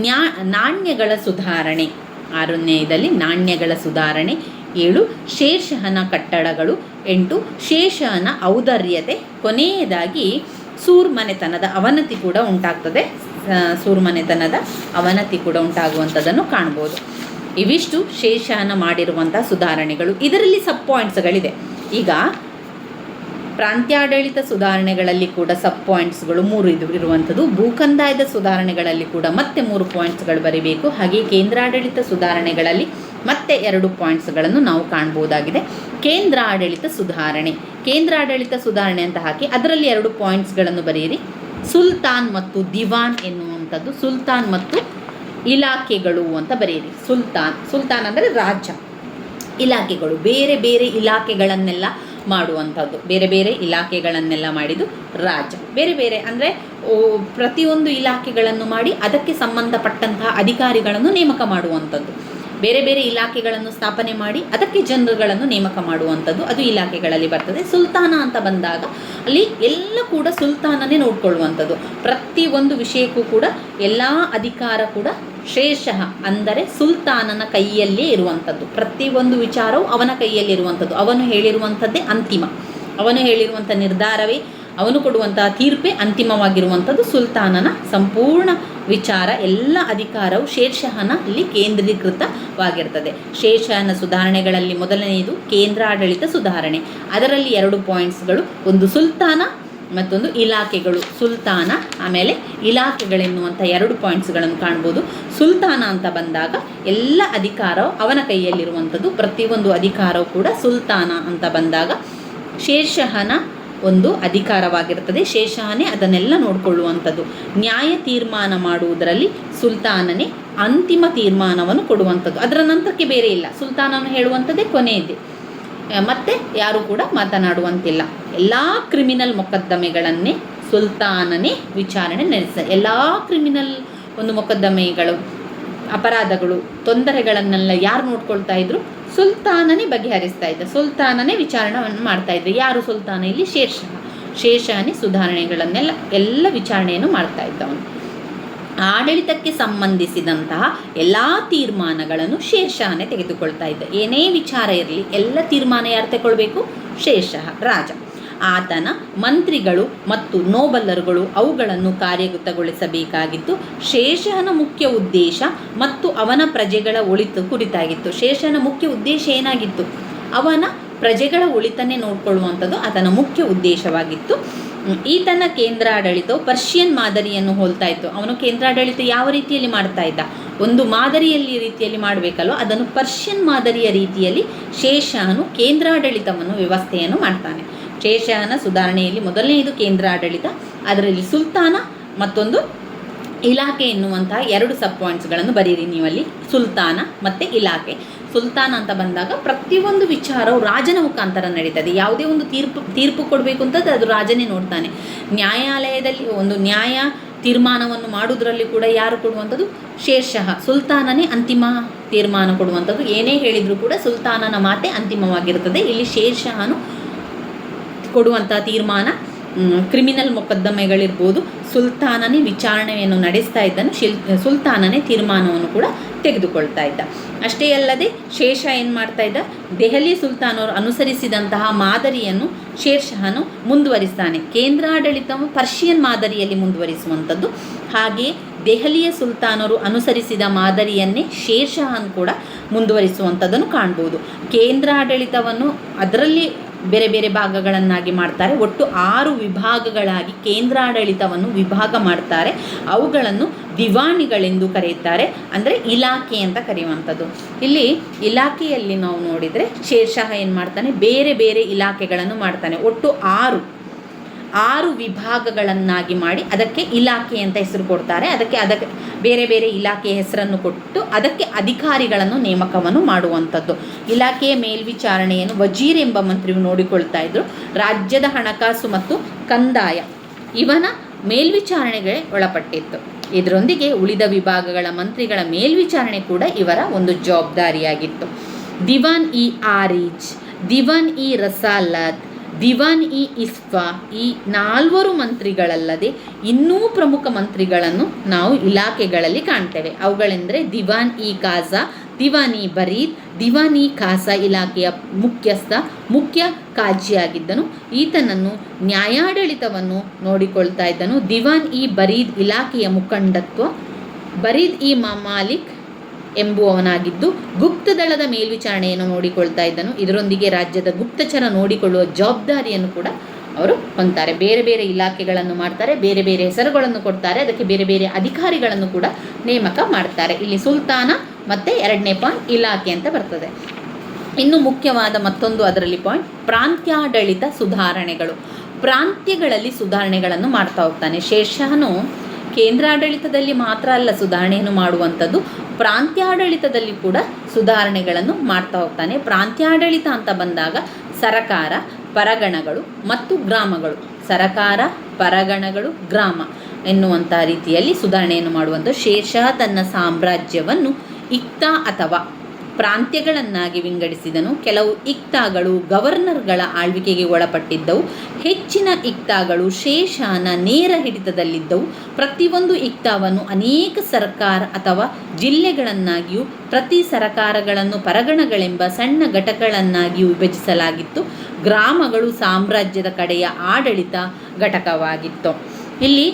ನ್ಯಾ ನಾಣ್ಯಗಳ ಸುಧಾರಣೆ, ಆರನೆಯದಲ್ಲಿ ನಾಣ್ಯಗಳ ಸುಧಾರಣೆ, ಏಳು ಶೇಷಹನ ಕಟ್ಟಡಗಳು, ಎಂಟು ಶೇಷಹನ ಔದರ್ಯತೆ, ಕೊನೆಯದಾಗಿ ಸೂರ್ಮನೆತನದ ಅವನತಿ ಕೂಡ ಉಂಟಾಗ್ತದೆ. ಸೂರ್ಮನೆತನದ ಅವನತಿ ಕೂಡ ಉಂಟಾಗುವಂಥದ್ದನ್ನು ಕಾಣ್ಬೋದು. ಇವಿಷ್ಟು ಶೇಷಾನ ಮಾಡಿರುವಂಥ ಸುಧಾರಣೆಗಳು. ಇದರಲ್ಲಿ ಸಬ್ ಪಾಯಿಂಟ್ಸ್ಗಳಿದೆ ಈಗ ಪ್ರಾಂತ್ಯಾಡಳಿತ ಸುಧಾರಣೆಗಳಲ್ಲಿ ಕೂಡ ಸಬ್ ಪಾಯಿಂಟ್ಸ್ಗಳು ಮೂರು ಇದು ಇರುವಂಥದ್ದು. ಭೂಕಂದಾಯದ ಸುಧಾರಣೆಗಳಲ್ಲಿ ಕೂಡ ಮತ್ತೆ ಮೂರು ಪಾಯಿಂಟ್ಸ್ಗಳು ಬರೀಬೇಕು. ಹಾಗೆ ಕೇಂದ್ರಾಡಳಿತ ಸುಧಾರಣೆಗಳಲ್ಲಿ ಮತ್ತೆ ಎರಡು ಪಾಯಿಂಟ್ಸ್ಗಳನ್ನು ನಾವು ಕಾಣ್ಬೋದಾಗಿದೆ. ಕೇಂದ್ರಾಡಳಿತ ಸುಧಾರಣೆ. ಕೇಂದ್ರಾಡಳಿತ ಸುಧಾರಣೆ ಅಂತ ಹಾಕಿ ಅದರಲ್ಲಿ ಎರಡು ಪಾಯಿಂಟ್ಸ್ಗಳನ್ನು ಬರೆಯಿರಿ. ಸುಲ್ತಾನ್ ಮತ್ತು ದಿವಾನ್ ಎನ್ನುವಂಥದ್ದು. ಸುಲ್ತಾನ್ ಮತ್ತು ಇಲಾಖೆಗಳು ಅಂತ ಬರೆಯಿರಿ. ಸುಲ್ತಾನ್ ಸುಲ್ತಾನ್ ಅಂದರೆ ರಾಜ ಇಲಾಖೆಗಳು, ಬೇರೆ ಬೇರೆ ಇಲಾಖೆಗಳನ್ನೆಲ್ಲ ಮಾಡುವಂಥದ್ದು. ಬೇರೆ ಬೇರೆ ಇಲಾಖೆಗಳನ್ನೆಲ್ಲ ಮಾಡಿದ್ದು ರಾಜ ಬೇರೆ ಬೇರೆ ಅಂದರೆ ಪ್ರತಿಯೊಂದು ಇಲಾಖೆಗಳನ್ನು ಮಾಡಿ ಅದಕ್ಕೆ ಸಂಬಂಧಪಟ್ಟಂತಹ ಅಧಿಕಾರಿಗಳನ್ನು ನೇಮಕ ಮಾಡುವಂಥದ್ದು. ಬೇರೆ ಬೇರೆ ಇಲಾಖೆಗಳನ್ನು ಸ್ಥಾಪನೆ ಮಾಡಿ ಅದಕ್ಕೆ ಜನರುಗಳನ್ನು ನೇಮಕ ಮಾಡುವಂಥದ್ದು ಅದು ಇಲಾಖೆಗಳಲ್ಲಿ ಬರ್ತದೆ. ಸುಲ್ತಾನ ಅಂತ ಬಂದಾಗ ಅಲ್ಲಿ ಎಲ್ಲ ಕೂಡ ಸುಲ್ತಾನನೇ ನೋಡ್ಕೊಳ್ಳುವಂಥದ್ದು. ಪ್ರತಿ ಒಂದು ವಿಷಯಕ್ಕೂ ಕೂಡ ಎಲ್ಲ ಅಧಿಕಾರ ಕೂಡ ಶೇಷಃ ಅಂದರೆ ಸುಲ್ತಾನನ ಕೈಯಲ್ಲೇ ಇರುವಂಥದ್ದು. ಪ್ರತಿಯೊಂದು ವಿಚಾರವು ಅವನ ಕೈಯಲ್ಲಿ ಇರುವಂಥದ್ದು. ಅವನು ಹೇಳಿರುವಂಥದ್ದೇ ಅಂತಿಮ. ಅವನು ಹೇಳಿರುವಂಥ ನಿರ್ಧಾರವೇ, ಅವನು ಕೊಡುವಂತಹ ತೀರ್ಪೇ ಅಂತಿಮವಾಗಿರುವಂಥದ್ದು ಸುಲ್ತಾನನ ಸಂಪೂರ್ಣ ವಿಚಾರ. ಎಲ್ಲ ಅಧಿಕಾರವು ಶೇರ್ಷಹನ ಇಲ್ಲಿ ಕೇಂದ್ರೀಕೃತವಾಗಿರ್ತದೆ. ಶೇರ್ಷಹನ ಸುಧಾರಣೆಗಳಲ್ಲಿ ಮೊದಲನೆಯದು ಕೇಂದ್ರಾಡಳಿತ ಸುಧಾರಣೆ. ಅದರಲ್ಲಿ ಎರಡು ಪಾಯಿಂಟ್ಸ್ಗಳು ಒಂದು ಸುಲ್ತಾನ ಮತ್ತೊಂದು ಇಲಾಖೆಗಳು. ಸುಲ್ತಾನ, ಆಮೇಲೆ ಇಲಾಖೆಗಳೆನ್ನುವಂಥ ಎರಡು ಪಾಯಿಂಟ್ಸ್ಗಳನ್ನು ಕಾಣ್ಬೋದು. ಸುಲ್ತಾನ ಅಂತ ಬಂದಾಗ ಎಲ್ಲ ಅಧಿಕಾರವು ಅವನ ಕೈಯಲ್ಲಿರುವಂಥದ್ದು. ಪ್ರತಿಯೊಂದು ಅಧಿಕಾರವು ಕೂಡ ಸುಲ್ತಾನ ಅಂತ ಬಂದಾಗ ಶೇರ್ಷಹನ ಒಂದು ಅಧಿಕಾರವಾಗಿರ್ತದೆ ಶೇಷಹನೇ ಅದನ್ನೆಲ್ಲ ನೋಡಿಕೊಳ್ಳುವಂಥದ್ದು. ನ್ಯಾಯ ತೀರ್ಮಾನ ಮಾಡುವುದರಲ್ಲಿ ಸುಲ್ತಾನನೇ ಅಂತಿಮ ತೀರ್ಮಾನವನ್ನು ಕೊಡುವಂಥದ್ದು. ಅದರ ನಂತರಕ್ಕೆ ಬೇರೆ ಇಲ್ಲ. ಸುಲ್ತಾನನು ಹೇಳುವಂಥದ್ದೇ ಕೊನೆಯಿದೆ ಮತ್ತೆ ಯಾರು ಕೂಡ ಮಾತನಾಡುವಂತಿಲ್ಲ. ಎಲ್ಲ ಕ್ರಿಮಿನಲ್ ಮೊಕದ್ದಮೆಗಳನ್ನೇ ಸುಲ್ತಾನನೇ ವಿಚಾರಣೆ ನಡೆಸ ಎಲ್ಲ ಕ್ರಿಮಿನಲ್ ಒಂದು ಮೊಕದ್ದಮೆಗಳು, ಅಪರಾಧಗಳು, ತೊಂದರೆಗಳನ್ನೆಲ್ಲ ಯಾರು ನೋಡ್ಕೊಳ್ತಾ ಇದ್ರು? ಸುಲ್ತಾನನೇ ಬಗೆಹರಿಸ್ತಾ ಇದ್ದ. ಸುಲ್ತಾನನೇ ವಿಚಾರಣೆಯನ್ನು ಮಾಡ್ತಾ ಇದ್ದ. ಯಾರು ಸುಲ್ತಾನ? ಇಲ್ಲಿ ಶೇರ್ಷಃ ಶೇಷಾನೇ ಸುಧಾರಣೆಗಳನ್ನೆಲ್ಲ, ಎಲ್ಲ ವಿಚಾರಣೆಯನ್ನು ಮಾಡ್ತಾ ಇದ್ದವನು. ಆಡಳಿತಕ್ಕೆ ಸಂಬಂಧಿಸಿದಂತಹ ಎಲ್ಲ ತೀರ್ಮಾನಗಳನ್ನು ಶೇಷಾನೇ ತೆಗೆದುಕೊಳ್ತಾ ಇದ್ದ. ಏನೇ ವಿಚಾರ ಇರಲಿ, ಎಲ್ಲ ತೀರ್ಮಾನ ಯಾರು ತಗೊಳ್ಬೇಕು ಶೇಷಃ ರಾಜ. ಆತನ ಮಂತ್ರಿಗಳು ಮತ್ತು ನೋಬಲ್ಲರುಗಳು ಅವುಗಳನ್ನು ಕಾರ್ಯಗತಗೊಳಿಸಬೇಕಾಗಿತ್ತು. ಶೇಷನ ಮುಖ್ಯ ಉದ್ದೇಶ ಮತ್ತು ಅವನ ಪ್ರಜೆಗಳ ಒಳಿತು ಕುರಿತಾಗಿತ್ತು. ಶೇಷನ ಮುಖ್ಯ ಉದ್ದೇಶ ಏನಾಗಿತ್ತು? ಅವನ ಪ್ರಜೆಗಳ ಒಳಿತನ್ನೇ ನೋಡಿಕೊಳ್ಳುವಂಥದ್ದು ಆತನ ಮುಖ್ಯ ಉದ್ದೇಶವಾಗಿತ್ತು. ಈತನ ಕೇಂದ್ರಾಡಳಿತವು ಪರ್ಷಿಯನ್ ಮಾದರಿಯನ್ನು ಹೋಲ್ತಾ ಇತ್ತು. ಅವನು ಕೇಂದ್ರಾಡಳಿತ ಯಾವ ರೀತಿಯಲ್ಲಿ ಮಾಡ್ತಾ ಇದ್ದ? ಒಂದು ಮಾದರಿಯಲ್ಲಿ ರೀತಿಯಲ್ಲಿ ಮಾಡಬೇಕಲ್ಲೋ ಅದನ್ನು ಪರ್ಷಿಯನ್ ಮಾದರಿಯ ರೀತಿಯಲ್ಲಿ ಶೇಷನು ಕೇಂದ್ರಾಡಳಿತವನ್ನು ವ್ಯವಸ್ಥೆಯನ್ನು ಮಾಡ್ತಾನೆ. ಶೇಷಾನ ಸುಧಾರಣೆಯಲ್ಲಿ ಮೊದಲನೆಯದು ಕೇಂದ್ರಾಡಳಿತ, ಅದರಲ್ಲಿ ಸುಲ್ತಾನ ಮತ್ತೊಂದು ಇಲಾಖೆ ಎನ್ನುವಂತಹ ಎರಡು ಸಬ್ ಪಾಯಿಂಟ್ಸ್ಗಳನ್ನು ಬರೀರಿ ನೀವಲ್ಲಿ. ಸುಲ್ತಾನ ಮತ್ತು ಇಲಾಖೆ. ಸುಲ್ತಾನ ಅಂತ ಬಂದಾಗ ಪ್ರತಿಯೊಂದು ವಿಚಾರವು ರಾಜನ ಮುಖಾಂತರ ನಡೀತದೆ. ಯಾವುದೇ ಒಂದು ತೀರ್ಪು ತೀರ್ಪು ಕೊಡಬೇಕು ಅಂತ ಅದು ರಾಜನೇ ನೋಡ್ತಾನೆ. ನ್ಯಾಯಾಲಯದಲ್ಲಿ ಒಂದು ನ್ಯಾಯ ತೀರ್ಮಾನವನ್ನು ಮಾಡುವುದರಲ್ಲಿ ಕೂಡ ಯಾರು ಕೊಡುವಂಥದ್ದು? ಶೇರ್ಷಃ ಸುಲ್ತಾನನೇ ಅಂತಿಮ ತೀರ್ಮಾನ ಕೊಡುವಂಥದ್ದು. ಏನೇ ಹೇಳಿದರೂ ಕೂಡ ಸುಲ್ತಾನನ ಮಾತೆ ಅಂತಿಮವಾಗಿರುತ್ತದೆ. ಇಲ್ಲಿ ಶೇರ್ಷಹನು ಕೊಡುವಂಥ ತೀರ್ಮಾನ ಕ್ರಿಮಿನಲ್ ಮೊಕದ್ದಮೆಗಳಿರ್ಬೋದು. ಸುಲ್ತಾನನೇ ವಿಚಾರಣೆಯನ್ನು ನಡೆಸ್ತಾ ಇದ್ದನು. ಶಿಲ್, ಸುಲ್ತಾನನೇ ತೀರ್ಮಾನವನ್ನು ಕೂಡ ತೆಗೆದುಕೊಳ್ತಾ ಇದ್ದ. ಅಷ್ಟೇ ಅಲ್ಲದೆ ಶೇಷ ಏನು ಮಾಡ್ತಾ ಇದ್ದ? ದೆಹಲಿ ಸುಲ್ತಾನರು ಅನುಸರಿಸಿದಂತಹ ಮಾದರಿಯನ್ನು ಶೇರ್ಷಹನು ಮುಂದುವರಿಸ್ತಾನೆ. ಕೇಂದ್ರಾಡಳಿತವು ಪರ್ಷಿಯನ್ ಮಾದರಿಯಲ್ಲಿ ಮುಂದುವರಿಸುವಂಥದ್ದು. ಹಾಗೆಯೇ ದೆಹಲಿಯ ಸುಲ್ತಾನರು ಅನುಸರಿಸಿದ ಮಾದರಿಯನ್ನೇ ಶೇರ್ಷಹನ್ ಕೂಡ ಮುಂದುವರಿಸುವಂಥದ್ದನ್ನು ಕಾಣ್ಬೋದು. ಕೇಂದ್ರಾಡಳಿತವನ್ನು ಅದರಲ್ಲಿ ಬೇರೆ ಬೇರೆ ಭಾಗಗಳನ್ನಾಗಿ ಮಾಡ್ತಾರೆ. ಒಟ್ಟು ಆರು ವಿಭಾಗಗಳಾಗಿ ಕೇಂದ್ರಾಡಳಿತವನ್ನು ವಿಭಾಗ ಮಾಡ್ತಾರೆ. ಅವುಗಳನ್ನು ದಿವಾಣಿಗಳೆಂದು ಕರೆಯುತ್ತಾರೆ. ಅಂದರೆ ಇಲಾಖೆ ಅಂತ ಕರೆಯುವಂಥದ್ದು. ಇಲ್ಲಿ ಇಲಾಖೆಯಲ್ಲಿ ನಾವು ನೋಡಿದರೆ ಶೇರ್ಷಾಹ ಏನು ಮಾಡ್ತಾನೆ? ಬೇರೆ ಬೇರೆ ಇಲಾಖೆಗಳನ್ನು ಮಾಡ್ತಾನೆ. ಒಟ್ಟು ಆರು ಆರು ವಿಭಾಗಗಳನ್ನಾಗಿ ಮಾಡಿ ಅದಕ್ಕೆ ಇಲಾಖೆ ಅಂತ ಹೆಸರು ಕೊಡ್ತಾರೆ. ಅದಕ್ಕೆ ಅದಕ್ಕೆ ಬೇರೆ ಬೇರೆ ಇಲಾಖೆಯ ಹೆಸರನ್ನು ಕೊಟ್ಟು ಅದಕ್ಕೆ ಅಧಿಕಾರಿಗಳನ್ನು ನೇಮಕವನ್ನು ಮಾಡುವಂಥದ್ದು. ಇಲಾಖೆಯ ಮೇಲ್ವಿಚಾರಣೆಯನ್ನು ವಜೀರ್ ಎಂಬ ಮಂತ್ರಿಯು ನೋಡಿಕೊಳ್ತಾ ಇದ್ದರು ರಾಜ್ಯದ ಹಣಕಾಸು ಮತ್ತು ಕಂದಾಯ ಇವನ ಮೇಲ್ವಿಚಾರಣೆಗೆ ಒಳಪಟ್ಟಿತ್ತು. ಇದರೊಂದಿಗೆ ಉಳಿದ ವಿಭಾಗಗಳ ಮಂತ್ರಿಗಳ ಮೇಲ್ವಿಚಾರಣೆ ಕೂಡ ಇವರ ಒಂದು ಜವಾಬ್ದಾರಿಯಾಗಿತ್ತು. ದಿವಾನ್ ಇ ಆರೀಜ್, ದಿವಾನ್ ಇ ರಸಾಲತ್ ದಿವಾನ್ ಇ ಇಸ್ಫಾ ಈ ನಾಲ್ವರು ಮಂತ್ರಿಗಳಲ್ಲದೆ ಇನ್ನೂ ಪ್ರಮುಖ ಮಂತ್ರಿಗಳನ್ನು ನಾವು ಇಲಾಖೆಗಳಲ್ಲಿ ಕಾಣ್ತೇವೆ. ಅವುಗಳೆಂದರೆ ದಿವಾನ್ ಇ ಕಾಜಾ ದಿವಾನಿ ಬರೀದ್, ದಿವಾನ್ ಖಾಸಾ ಇಲಾಖೆಯ ಮುಖ್ಯಸ್ಥ, ಮುಖ್ಯ ಕಾಜಿಯಾಗಿದ್ದನು. ಈತನನ್ನು ನ್ಯಾಯಾಡಳಿತವನ್ನು ನೋಡಿಕೊಳ್ತಾ ಇದ್ದನು. ದಿವಾನ್ ಇ ಬರೀದ್ ಇಲಾಖೆಯ ಮುಖಂಡತ್ವ, ಬರೀದ್ ಇ ಮಾಲಿಕ್ ಎಂಬುವವನಾಗಿದ್ದು ಗುಪ್ತದಳದ ಮೇಲ್ವಿಚಾರಣೆಯನ್ನು ನೋಡಿಕೊಳ್ತಾ ಇದ್ದನು. ಇದರೊಂದಿಗೆ ರಾಜ್ಯದ ಗುಪ್ತಚರ ನೋಡಿಕೊಳ್ಳುವ ಜವಾಬ್ದಾರಿಯನ್ನು ಕೂಡ ಅವರು ಹೊಂತಾರೆ ಬೇರೆ ಬೇರೆ ಇಲಾಖೆಗಳನ್ನು ಮಾಡ್ತಾರೆ, ಬೇರೆ ಬೇರೆ ಹೆಸರುಗಳನ್ನು ಕೊಡ್ತಾರೆ, ಅದಕ್ಕೆ ಬೇರೆ ಬೇರೆ ಅಧಿಕಾರಿಗಳನ್ನು ಕೂಡ ನೇಮಕ ಮಾಡ್ತಾರೆ. ಇಲ್ಲಿ ಸುಲ್ತಾನ ಮತ್ತು ಎರಡನೇ ಪಾಯಿಂಟ್ ಇಲಾಖೆ ಅಂತ ಬರ್ತದೆ. ಇನ್ನು ಮುಖ್ಯವಾದ ಮತ್ತೊಂದು ಅದರಲ್ಲಿ ಪಾಯಿಂಟ್, ಪ್ರಾಂತ್ಯಾಡಳಿತ ಸುಧಾರಣೆಗಳು. ಪ್ರಾಂತ್ಯಗಳಲ್ಲಿ ಸುಧಾರಣೆಗಳನ್ನು ಮಾಡ್ತಾ ಹೋಗ್ತಾನೆ. ಶೇಷನು ಕೇಂದ್ರಾಡಳಿತದಲ್ಲಿ ಮಾತ್ರ ಅಲ್ಲ ಸುಧಾರಣೆಯನ್ನು ಮಾಡುವಂಥದ್ದು, ಪ್ರಾಂತ್ಯಾಡಳಿತದಲ್ಲಿ ಕೂಡ ಸುಧಾರಣೆಗಳನ್ನು ಮಾಡ್ತಾ ಹೋಗ್ತಾನೆ. ಪ್ರಾಂತ್ಯಾಡಳಿತ ಅಂತ ಬಂದಾಗ ಸರಕಾರ, ಪರಗಣಗಳು ಮತ್ತು ಗ್ರಾಮಗಳು. ಸರಕಾರ, ಪರಗಣಗಳು, ಗ್ರಾಮ ಎನ್ನುವಂಥ ರೀತಿಯಲ್ಲಿ ಸುಧಾರಣೆಯನ್ನು ಮಾಡುವಂಥ ಶೇಷ ತನ್ನ ಸಾಮ್ರಾಜ್ಯವನ್ನು ಇಕ್ತ ಅಥವಾ ಪ್ರಾಂತ್ಯಗಳನ್ನಾಗಿ ವಿಂಗಡಿಸಿದನು. ಕೆಲವು ಇಕ್ತಾಗಳು ಗವರ್ನರ್ಗಳ ಆಳ್ವಿಕೆಗೆ ಒಳಪಟ್ಟಿದ್ದವು. ಹೆಚ್ಚಿನ ಇಕ್ತಾಗಳು ಶೇಷಾನ ನೇರ ಹಿಡಿತದಲ್ಲಿದ್ದವು. ಪ್ರತಿಯೊಂದು ಇಕ್ತಾವನ್ನು ಅನೇಕ ಸರ್ಕಾರ ಅಥವಾ ಜಿಲ್ಲೆಗಳನ್ನಾಗಿಯೂ, ಪ್ರತಿ ಸರಕಾರಗಳನ್ನು ಪರಗಣಗಳೆಂಬ ಸಣ್ಣ ಘಟಕಗಳನ್ನಾಗಿಯೂ ವಿಭಜಿಸಲಾಗಿತ್ತು. ಗ್ರಾಮಗಳು ಸಾಮ್ರಾಜ್ಯದ ಕಡೆಯ ಆಡಳಿತ ಘಟಕವಾಗಿತ್ತು. ಇಲ್ಲಿ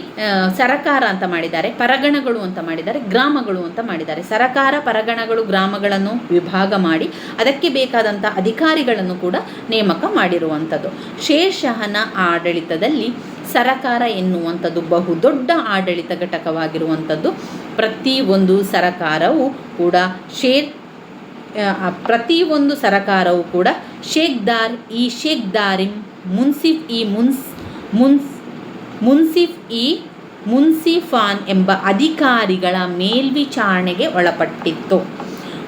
ಸರಕಾರ ಅಂತ ಮಾಡಿದ್ದಾರೆ, ಪರಗಣಗಳು ಅಂತ ಮಾಡಿದ್ದಾರೆ, ಗ್ರಾಮಗಳು ಅಂತ ಮಾಡಿದ್ದಾರೆ. ಸರಕಾರ, ಪರಗಣಗಳು, ಗ್ರಾಮಗಳನ್ನು ವಿಭಾಗ ಮಾಡಿ, ಅದಕ್ಕೆ ಬೇಕಾದಂಥ ಅಧಿಕಾರಿಗಳನ್ನು ಕೂಡ ನೇಮಕ ಮಾಡಿರುವಂಥದ್ದು. ಶೇಷಹನ ಆಡಳಿತದಲ್ಲಿ ಸರಕಾರ ಎನ್ನುವಂಥದ್ದು ಬಹುದೊಡ್ಡ ಆಡಳಿತ ಘಟಕವಾಗಿರುವಂಥದ್ದು. ಪ್ರತಿಯೊಂದು ಸರಕಾರವು ಕೂಡ ಶೇರ್ ಪ್ರತಿಯೊಂದು ಸರಕಾರವು ಕೂಡ ಶೇಖ್ದಾರ್, ಈ ಶೇಖ್ದಾರಿಂ ಮುನ್ಸಿಫ್, ಈ ಮುನ್ಸ್ ಮುನ್ಸ್ ಮುನ್ಸಿಫ್ ಇ ಮುನ್ಸಿಫಾನ್ ಎಂಬ ಅಧಿಕಾರಿಗಳ ಮೇಲ್ವಿಚಾರಣೆಗೆ ಒಳಪಟ್ಟಿತ್ತು.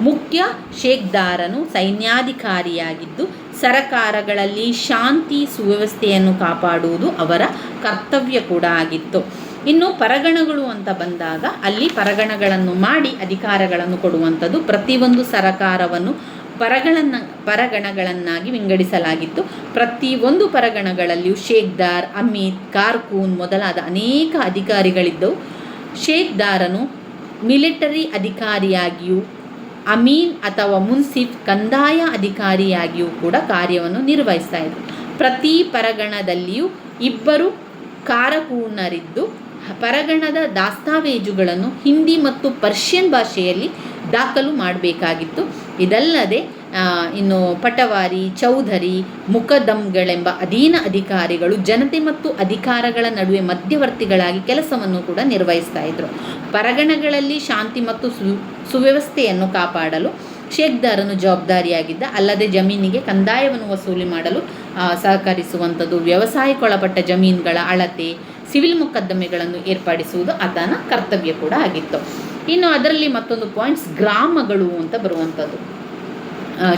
ಮುಖ್ಯ ಶೇಖ್ದಾರನು ಸೈನ್ಯಾಧಿಕಾರಿಯಾಗಿದ್ದು, ಸರಕಾರಗಳಲ್ಲಿ ಶಾಂತಿ ಸುವ್ಯವಸ್ಥೆಯನ್ನು ಕಾಪಾಡುವುದು ಅವರ ಕರ್ತವ್ಯ ಕೂಡ ಆಗಿತ್ತು. ಇನ್ನು ಪರಗಣಗಳು ಅಂತ ಬಂದಾಗ ಅಲ್ಲಿ ಪರಗಣಗಳನ್ನು ಮಾಡಿ ಅಧಿಕಾರಗಳನ್ನು ಕೊಡುವಂಥದ್ದು ಪ್ರತಿಯೊಂದು ಸರಕಾರವನ್ನು ಪರಗಳನ್ನ ಪರಗಣಗಳನ್ನಾಗಿ ವಿಂಗಡಿಸಲಾಗಿತ್ತು. ಪ್ರತಿ ಒಂದು ಪರಗಣಗಳಲ್ಲಿಯೂ ಶೇಖ್ದಾರ್ ಅಮಿತ್, ಕಾರ್ಕೂನ್ ಮೊದಲಾದ ಅನೇಕ ಅಧಿಕಾರಿಗಳಿದ್ದವು. ಶೇಖ್ದಾರನು ಮಿಲಿಟರಿ ಅಧಿಕಾರಿಯಾಗಿಯೂ, ಅಮೀನ್ ಅಥವಾ ಮುನ್ಸಿಫ್ ಕಂದಾಯ ಅಧಿಕಾರಿಯಾಗಿಯೂ ಕೂಡ ಕಾರ್ಯವನ್ನು ನಿರ್ವಹಿಸ್ತಾ ಇದ್ದರು. ಪ್ರತಿ ಪರಗಣದಲ್ಲಿಯೂ ಇಬ್ಬರು ಕಾರಕೂನರಿದ್ದು ಪರಗಣದ ದಾಸ್ತಾವೇಜುಗಳನ್ನು ಹಿಂದಿ ಮತ್ತು ಪರ್ಷಿಯನ್ ಭಾಷೆಯಲ್ಲಿ ದಾಖಲು ಮಾಡಬೇಕಾಗಿತ್ತು. ಇದಲ್ಲದೆ ಇನ್ನು ಪಟವಾರಿ, ಚೌಧರಿ, ಮುಕದ್ದಮ್ಗಳೆಂಬ ಅಧೀನ ಅಧಿಕಾರಿಗಳು, ಜನತೆ ಮತ್ತು ಅಧಿಕಾರಗಳ ನಡುವೆ ಮಧ್ಯವರ್ತಿಗಳಾಗಿ ಕೆಲಸವನ್ನು ಕೂಡ ನಿರ್ವಹಿಸ್ತಾ ಇದ್ರು. ಪರಗಣಗಳಲ್ಲಿ ಶಾಂತಿ ಮತ್ತು ಸುವ್ಯವಸ್ಥೆಯನ್ನು ಕಾಪಾಡಲು ಶೇಖ್ದಾರನು ಜವಾಬ್ದಾರಿಯಾಗಿದ್ದ, ಅಲ್ಲದೆ ಜಮೀನಿಗೆ ಕಂದಾಯವನ್ನು ವಸೂಲಿ ಮಾಡಲು ಸಹಕರಿಸುವಂಥದ್ದು ವ್ಯವಸಾಯಕ್ಕೊಳಪಟ್ಟ ಜಮೀನುಗಳ ಅಳತೆ, ಸಿವಿಲ್ ಮೊಕದ್ದಮೆಗಳನ್ನು ಏರ್ಪಡಿಸುವುದು ಆತನ ಕರ್ತವ್ಯ ಕೂಡ ಆಗಿತ್ತು. ಇನ್ನು ಅದರಲ್ಲಿ ಮತ್ತೊಂದು ಪಾಯಿಂಟ್ಸ್ ಗ್ರಾಮಗಳು ಅಂತ ಬರುವಂಥದ್ದು.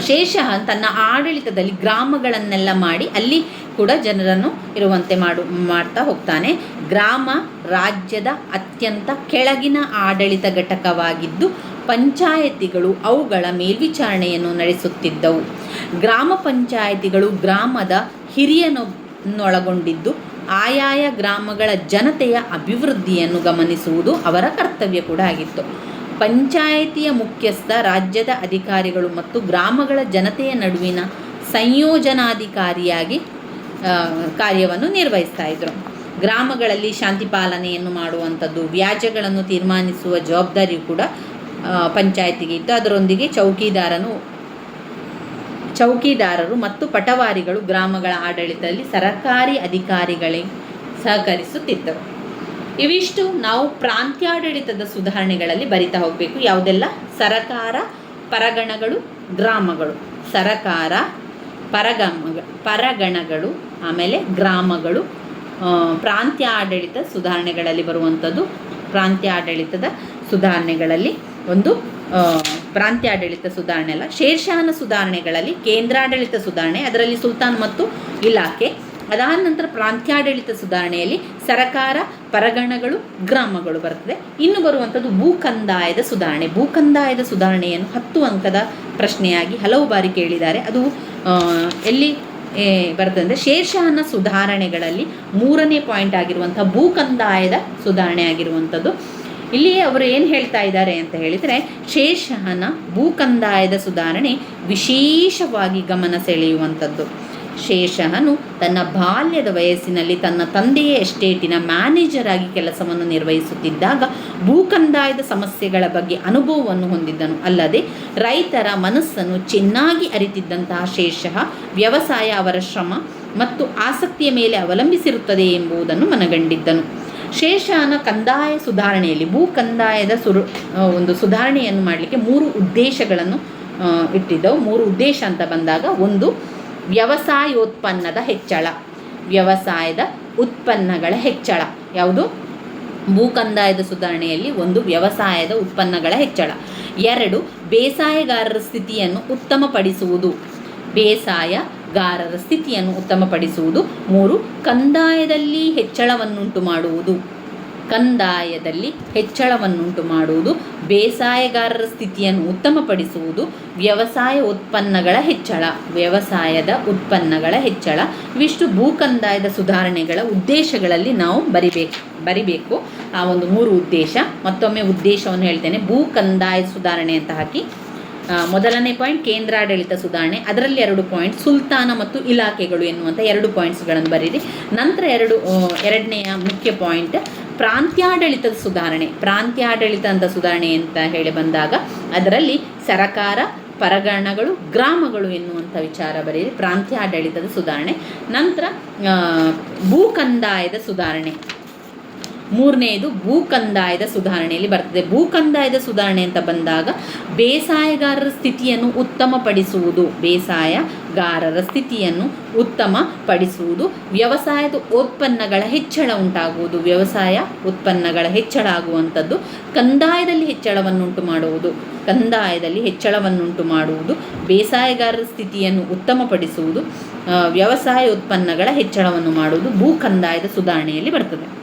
ಶೇಷ ತನ್ನ ಆಡಳಿತದಲ್ಲಿ ಗ್ರಾಮಗಳನ್ನೆಲ್ಲ ಮಾಡಿ ಅಲ್ಲಿ ಕೂಡ ಜನರನ್ನು ಇರುವಂತೆ ಮಾಡು, ಮಾಡ್ತಾ ಹೋಗ್ತಾನೆ. ಗ್ರಾಮ ರಾಜ್ಯದ ಅತ್ಯಂತ ಕೆಳಗಿನ ಆಡಳಿತ ಘಟಕವಾಗಿದ್ದು ಪಂಚಾಯತಿಗಳು ಅವುಗಳ ಮೇಲ್ವಿಚಾರಣೆಯನ್ನು ನಡೆಸುತ್ತಿದ್ದವು. ಗ್ರಾಮ ಪಂಚಾಯತಿಗಳು ಗ್ರಾಮದ ಹಿರಿಯನೊಳಗೊಂಡಿದ್ದು ಆಯಾಯ ಗ್ರಾಮಗಳ ಜನತೆಯ ಅಭಿವೃದ್ಧಿಯನ್ನು ಗಮನಿಸುವುದು ಅವರ ಕರ್ತವ್ಯ ಕೂಡ ಆಗಿತ್ತು. ಪಂಚಾಯಿತಿಯ ಮುಖ್ಯಸ್ಥ, ರಾಜ್ಯದ ಅಧಿಕಾರಿಗಳು ಮತ್ತು ಗ್ರಾಮಗಳ ಜನತೆಯ ನಡುವಿನ ಸಂಯೋಜನಾಧಿಕಾರಿಯಾಗಿ ಕಾರ್ಯವನ್ನು ನಿರ್ವಹಿಸ್ತಾ ಇದ್ರು. ಗ್ರಾಮಗಳಲ್ಲಿ ಶಾಂತಿ ಪಾಲನೆಯನ್ನು ಮಾಡುವಂಥದ್ದು, ವ್ಯಾಜ್ಯಗಳನ್ನು ತೀರ್ಮಾನಿಸುವ ಜವಾಬ್ದಾರಿಯು ಕೂಡ ಪಂಚಾಯತಿಗೆ ಇತ್ತು. ಅದರೊಂದಿಗೆ ಚೌಕಿದಾರನು ಚೌಕಿದಾರರು ಮತ್ತು ಪಟವಾರಿಗಳು ಗ್ರಾಮಗಳ ಆಡಳಿತದಲ್ಲಿ ಸರಕಾರಿ ಅಧಿಕಾರಿಗಳಿಗೆ ಸಹಕರಿಸುತ್ತಿದ್ದರು. ಇವಿಷ್ಟು ನಾವು ಪ್ರಾಂತ್ಯಾಡಳಿತದ ಸುಧಾರಣೆಗಳಲ್ಲಿ ಬರಿತಾ ಹೋಗಬೇಕು. ಯಾವುದೆಲ್ಲ? ಸರಕಾರ ಪರಗಣಗಳು, ಗ್ರಾಮಗಳು. ಸರಕಾರ ಪರಗಮ, ಪರಗಣಗಳು, ಆಮೇಲೆ ಗ್ರಾಮಗಳು. ಪ್ರಾಂತ್ಯ ಆಡಳಿತ ಸುಧಾರಣೆಗಳಲ್ಲಿ ಬರುವಂಥದ್ದು ಪ್ರಾಂತ್ಯ ಆಡಳಿತದ ಸುಧಾರಣೆಗಳಲ್ಲಿ ಒಂದು ಪ್ರಾಂತ್ಯಾಡಳಿತ ಸುಧಾರಣೆ ಅಲ್ಲ, ಶೇರ್ಷಾನ ಸುಧಾರಣೆಗಳಲ್ಲಿ ಕೇಂದ್ರಾಡಳಿತ ಸುಧಾರಣೆ, ಅದರಲ್ಲಿ ಸುಲ್ತಾನ್ ಮತ್ತು ಇಲಾಖೆ. ಅದಾದ ನಂತರ ಪ್ರಾಂತ್ಯಾಡಳಿತ ಸುಧಾರಣೆಯಲ್ಲಿ ಸರಕಾರ, ಪರಗಣಗಳು, ಗ್ರಾಮಗಳು ಬರ್ತದೆ. ಇನ್ನು ಬರುವಂಥದ್ದು ಭೂಕಂದಾಯದ ಸುಧಾರಣೆ. ಭೂಕಂದಾಯದ ಸುಧಾರಣೆಯನ್ನು ಹತ್ತು ಅಂಕದ ಪ್ರಶ್ನೆಯಾಗಿ ಹಲವು ಬಾರಿ ಕೇಳಿದ್ದಾರೆ. ಅದು ಎಲ್ಲಿ ಬರ್ತದೆ ಅಂದರೆ ಶೇಷಾನ ಸುಧಾರಣೆಗಳಲ್ಲಿ ಮೂರನೇ ಪಾಯಿಂಟ್ ಆಗಿರುವಂಥ ಭೂಕಂದಾಯದ ಸುಧಾರಣೆ ಆಗಿರುವಂಥದ್ದು. ಇಲ್ಲಿ ಅವರು ಏನು ಹೇಳ್ತಾ ಇದ್ದಾರೆ ಅಂತ ಹೇಳಿದರೆ, ಶೇಷಹನ ಭೂಕಂದಾಯದ ಸುಧಾರಣೆ ವಿಶೇಷವಾಗಿ ಗಮನ ಸೆಳೆಯುವಂಥದ್ದು. ಶೇಷಹನು ತನ್ನ ಬಾಲ್ಯದ ವಯಸ್ಸಿನಲ್ಲಿ ತನ್ನ ತಂದೆಯ ಎಸ್ಟೇಟಿನ ಮ್ಯಾನೇಜರ್ ಆಗಿ ಕೆಲಸವನ್ನು ನಿರ್ವಹಿಸುತ್ತಿದ್ದಾಗ ಭೂಕಂದಾಯದ ಸಮಸ್ಯೆಗಳ ಬಗ್ಗೆ ಅನುಭವವನ್ನು ಹೊಂದಿದ್ದನು. ಅಲ್ಲದೆ ರೈತರ ಮನಸ್ಸನ್ನು ಚೆನ್ನಾಗಿ ಅರಿತಿದ್ದಂತಹ ಶೇಷಃ ವ್ಯವಸಾಯ, ಅವರ ಶ್ರಮ ಮತ್ತು ಆಸಕ್ತಿಯ ಮೇಲೆ ಅವಲಂಬಿಸಿರುತ್ತದೆ ಎಂಬುದನ್ನು ಮನಗಂಡಿದ್ದನು. ಶೇಷಾನ ಕಂದಾಯ ಸುಧಾರಣೆಯಲ್ಲಿ, ಭೂ ಕಂದಾಯದ ಸುರು ಒಂದು ಸುಧಾರಣೆಯನ್ನು ಮಾಡಲಿಕ್ಕೆ ಮೂರು ಉದ್ದೇಶಗಳನ್ನು ಇಟ್ಟಿದ್ದವು. ಮೂರು ಉದ್ದೇಶ ಅಂತ ಬಂದಾಗ, ಒಂದು ವ್ಯವಸಾಯೋತ್ಪನ್ನದ ಹೆಚ್ಚಳ, ವ್ಯವಸಾಯದ ಉತ್ಪನ್ನಗಳ ಹೆಚ್ಚಳ. ಯಾವುದು? ಭೂ ಕಂದಾಯದ ಸುಧಾರಣೆಯಲ್ಲಿ ಒಂದು ವ್ಯವಸಾಯದ ಉತ್ಪನ್ನಗಳ ಹೆಚ್ಚಳ. ಎರಡು, ಬೇಸಾಯಗಾರರ ಸ್ಥಿತಿಯನ್ನು ಉತ್ತಮಪಡಿಸುವುದು. ಬೇಸಾಯಗಾರರ ಸ್ಥಿತಿಯನ್ನು ಉತ್ತಮಪಡಿಸುವುದು. ಮೂರು, ಕಂದಾಯದಲ್ಲಿ ಹೆಚ್ಚಳವನ್ನುಂಟು ಮಾಡುವುದು. ಕಂದಾಯದಲ್ಲಿ ಹೆಚ್ಚಳವನ್ನುಂಟು ಮಾಡುವುದು, ಬೇಸಾಯಗಾರರ ಸ್ಥಿತಿಯನ್ನು ಉತ್ತಮಪಡಿಸುವುದು, ವ್ಯವಸಾಯ ಉತ್ಪನ್ನಗಳ ಹೆಚ್ಚಳ, ವ್ಯವಸಾಯದ ಉತ್ಪನ್ನಗಳ ಹೆಚ್ಚಳ, ಇವಿಷ್ಟು ಭೂ ಕಂದಾಯದ ಸುಧಾರಣೆಗಳ ಉದ್ದೇಶಗಳಲ್ಲಿ ನಾವು ಬರಿಬೇಕು ಬರಿಬೇಕು. ಆ ಒಂದು ಮೂರು ಉದ್ದೇಶ, ಮತ್ತೊಮ್ಮೆ ಉದ್ದೇಶವನ್ನು ಹೇಳ್ತೇನೆ. ಭೂ ಕಂದಾಯ ಸುಧಾರಣೆ ಅಂತ ಹಾಕಿ. ಮೊದಲನೇ ಪಾಯಿಂಟ್ ಕೇಂದ್ರಾಡಳಿತ ಸುಧಾರಣೆ, ಅದರಲ್ಲಿ ಎರಡು ಪಾಯಿಂಟ್ ಸುಲ್ತಾನ ಮತ್ತು ಇಲಾಖೆಗಳು ಎನ್ನುವಂಥ ಎರಡು ಪಾಯಿಂಟ್ಸ್ಗಳನ್ನು ಬರೀರಿ. ನಂತರ ಎರಡು ಎರಡನೆಯ ಮುಖ್ಯ ಪಾಯಿಂಟ್ ಪ್ರಾಂತ್ಯಾಡಳಿತದ ಸುಧಾರಣೆ. ಪ್ರಾಂತ್ಯಾಡಳಿತ ಅಂತ ಸುಧಾರಣೆ ಅಂತ ಹೇಳಿ ಬಂದಾಗ ಅದರಲ್ಲಿ ಸರಕಾರ, ಪರಗಣಗಳು, ಗ್ರಾಮಗಳು ಎನ್ನುವಂಥ ವಿಚಾರ ಬರೀರಿ. ಪ್ರಾಂತ್ಯಾಡಳಿತದ ಸುಧಾರಣೆ. ನಂತರ ಭೂಕಂದಾಯದ ಸುಧಾರಣೆ. ಮೂರನೆಯದು ಭೂ ಕಂದಾಯದ ಸುಧಾರಣೆಯಲ್ಲಿ ಬರ್ತದೆ. ಭೂ ಕಂದಾಯದ ಸುಧಾರಣೆ ಅಂತ ಬಂದಾಗ ಬೇಸಾಯಗಾರರ ಸ್ಥಿತಿಯನ್ನು ಉತ್ತಮಪಡಿಸುವುದು, ಬೇಸಾಯಗಾರರ ಸ್ಥಿತಿಯನ್ನು ಉತ್ತಮಪಡಿಸುವುದು, ವ್ಯವಸಾಯದ ಉತ್ಪನ್ನಗಳ ಹೆಚ್ಚಳ ಉಂಟಾಗುವುದು, ವ್ಯವಸಾಯ ಉತ್ಪನ್ನಗಳ ಹೆಚ್ಚಳ ಆಗುವಂಥದ್ದು, ಕಂದಾಯದಲ್ಲಿ ಹೆಚ್ಚಳವನ್ನುಂಟು ಮಾಡುವುದು, ಕಂದಾಯದಲ್ಲಿ ಹೆಚ್ಚಳವನ್ನುಂಟು ಮಾಡುವುದು, ಬೇಸಾಯಗಾರರ ಸ್ಥಿತಿಯನ್ನು ಉತ್ತಮಪಡಿಸುವುದು ವ್ಯವಸಾಯ ಉತ್ಪನ್ನಗಳ ಹೆಚ್ಚಳವನ್ನು ಮಾಡುವುದು ಭೂ ಕಂದಾಯದ ಸುಧಾರಣೆಯಲ್ಲಿ ಬರ್ತದೆ.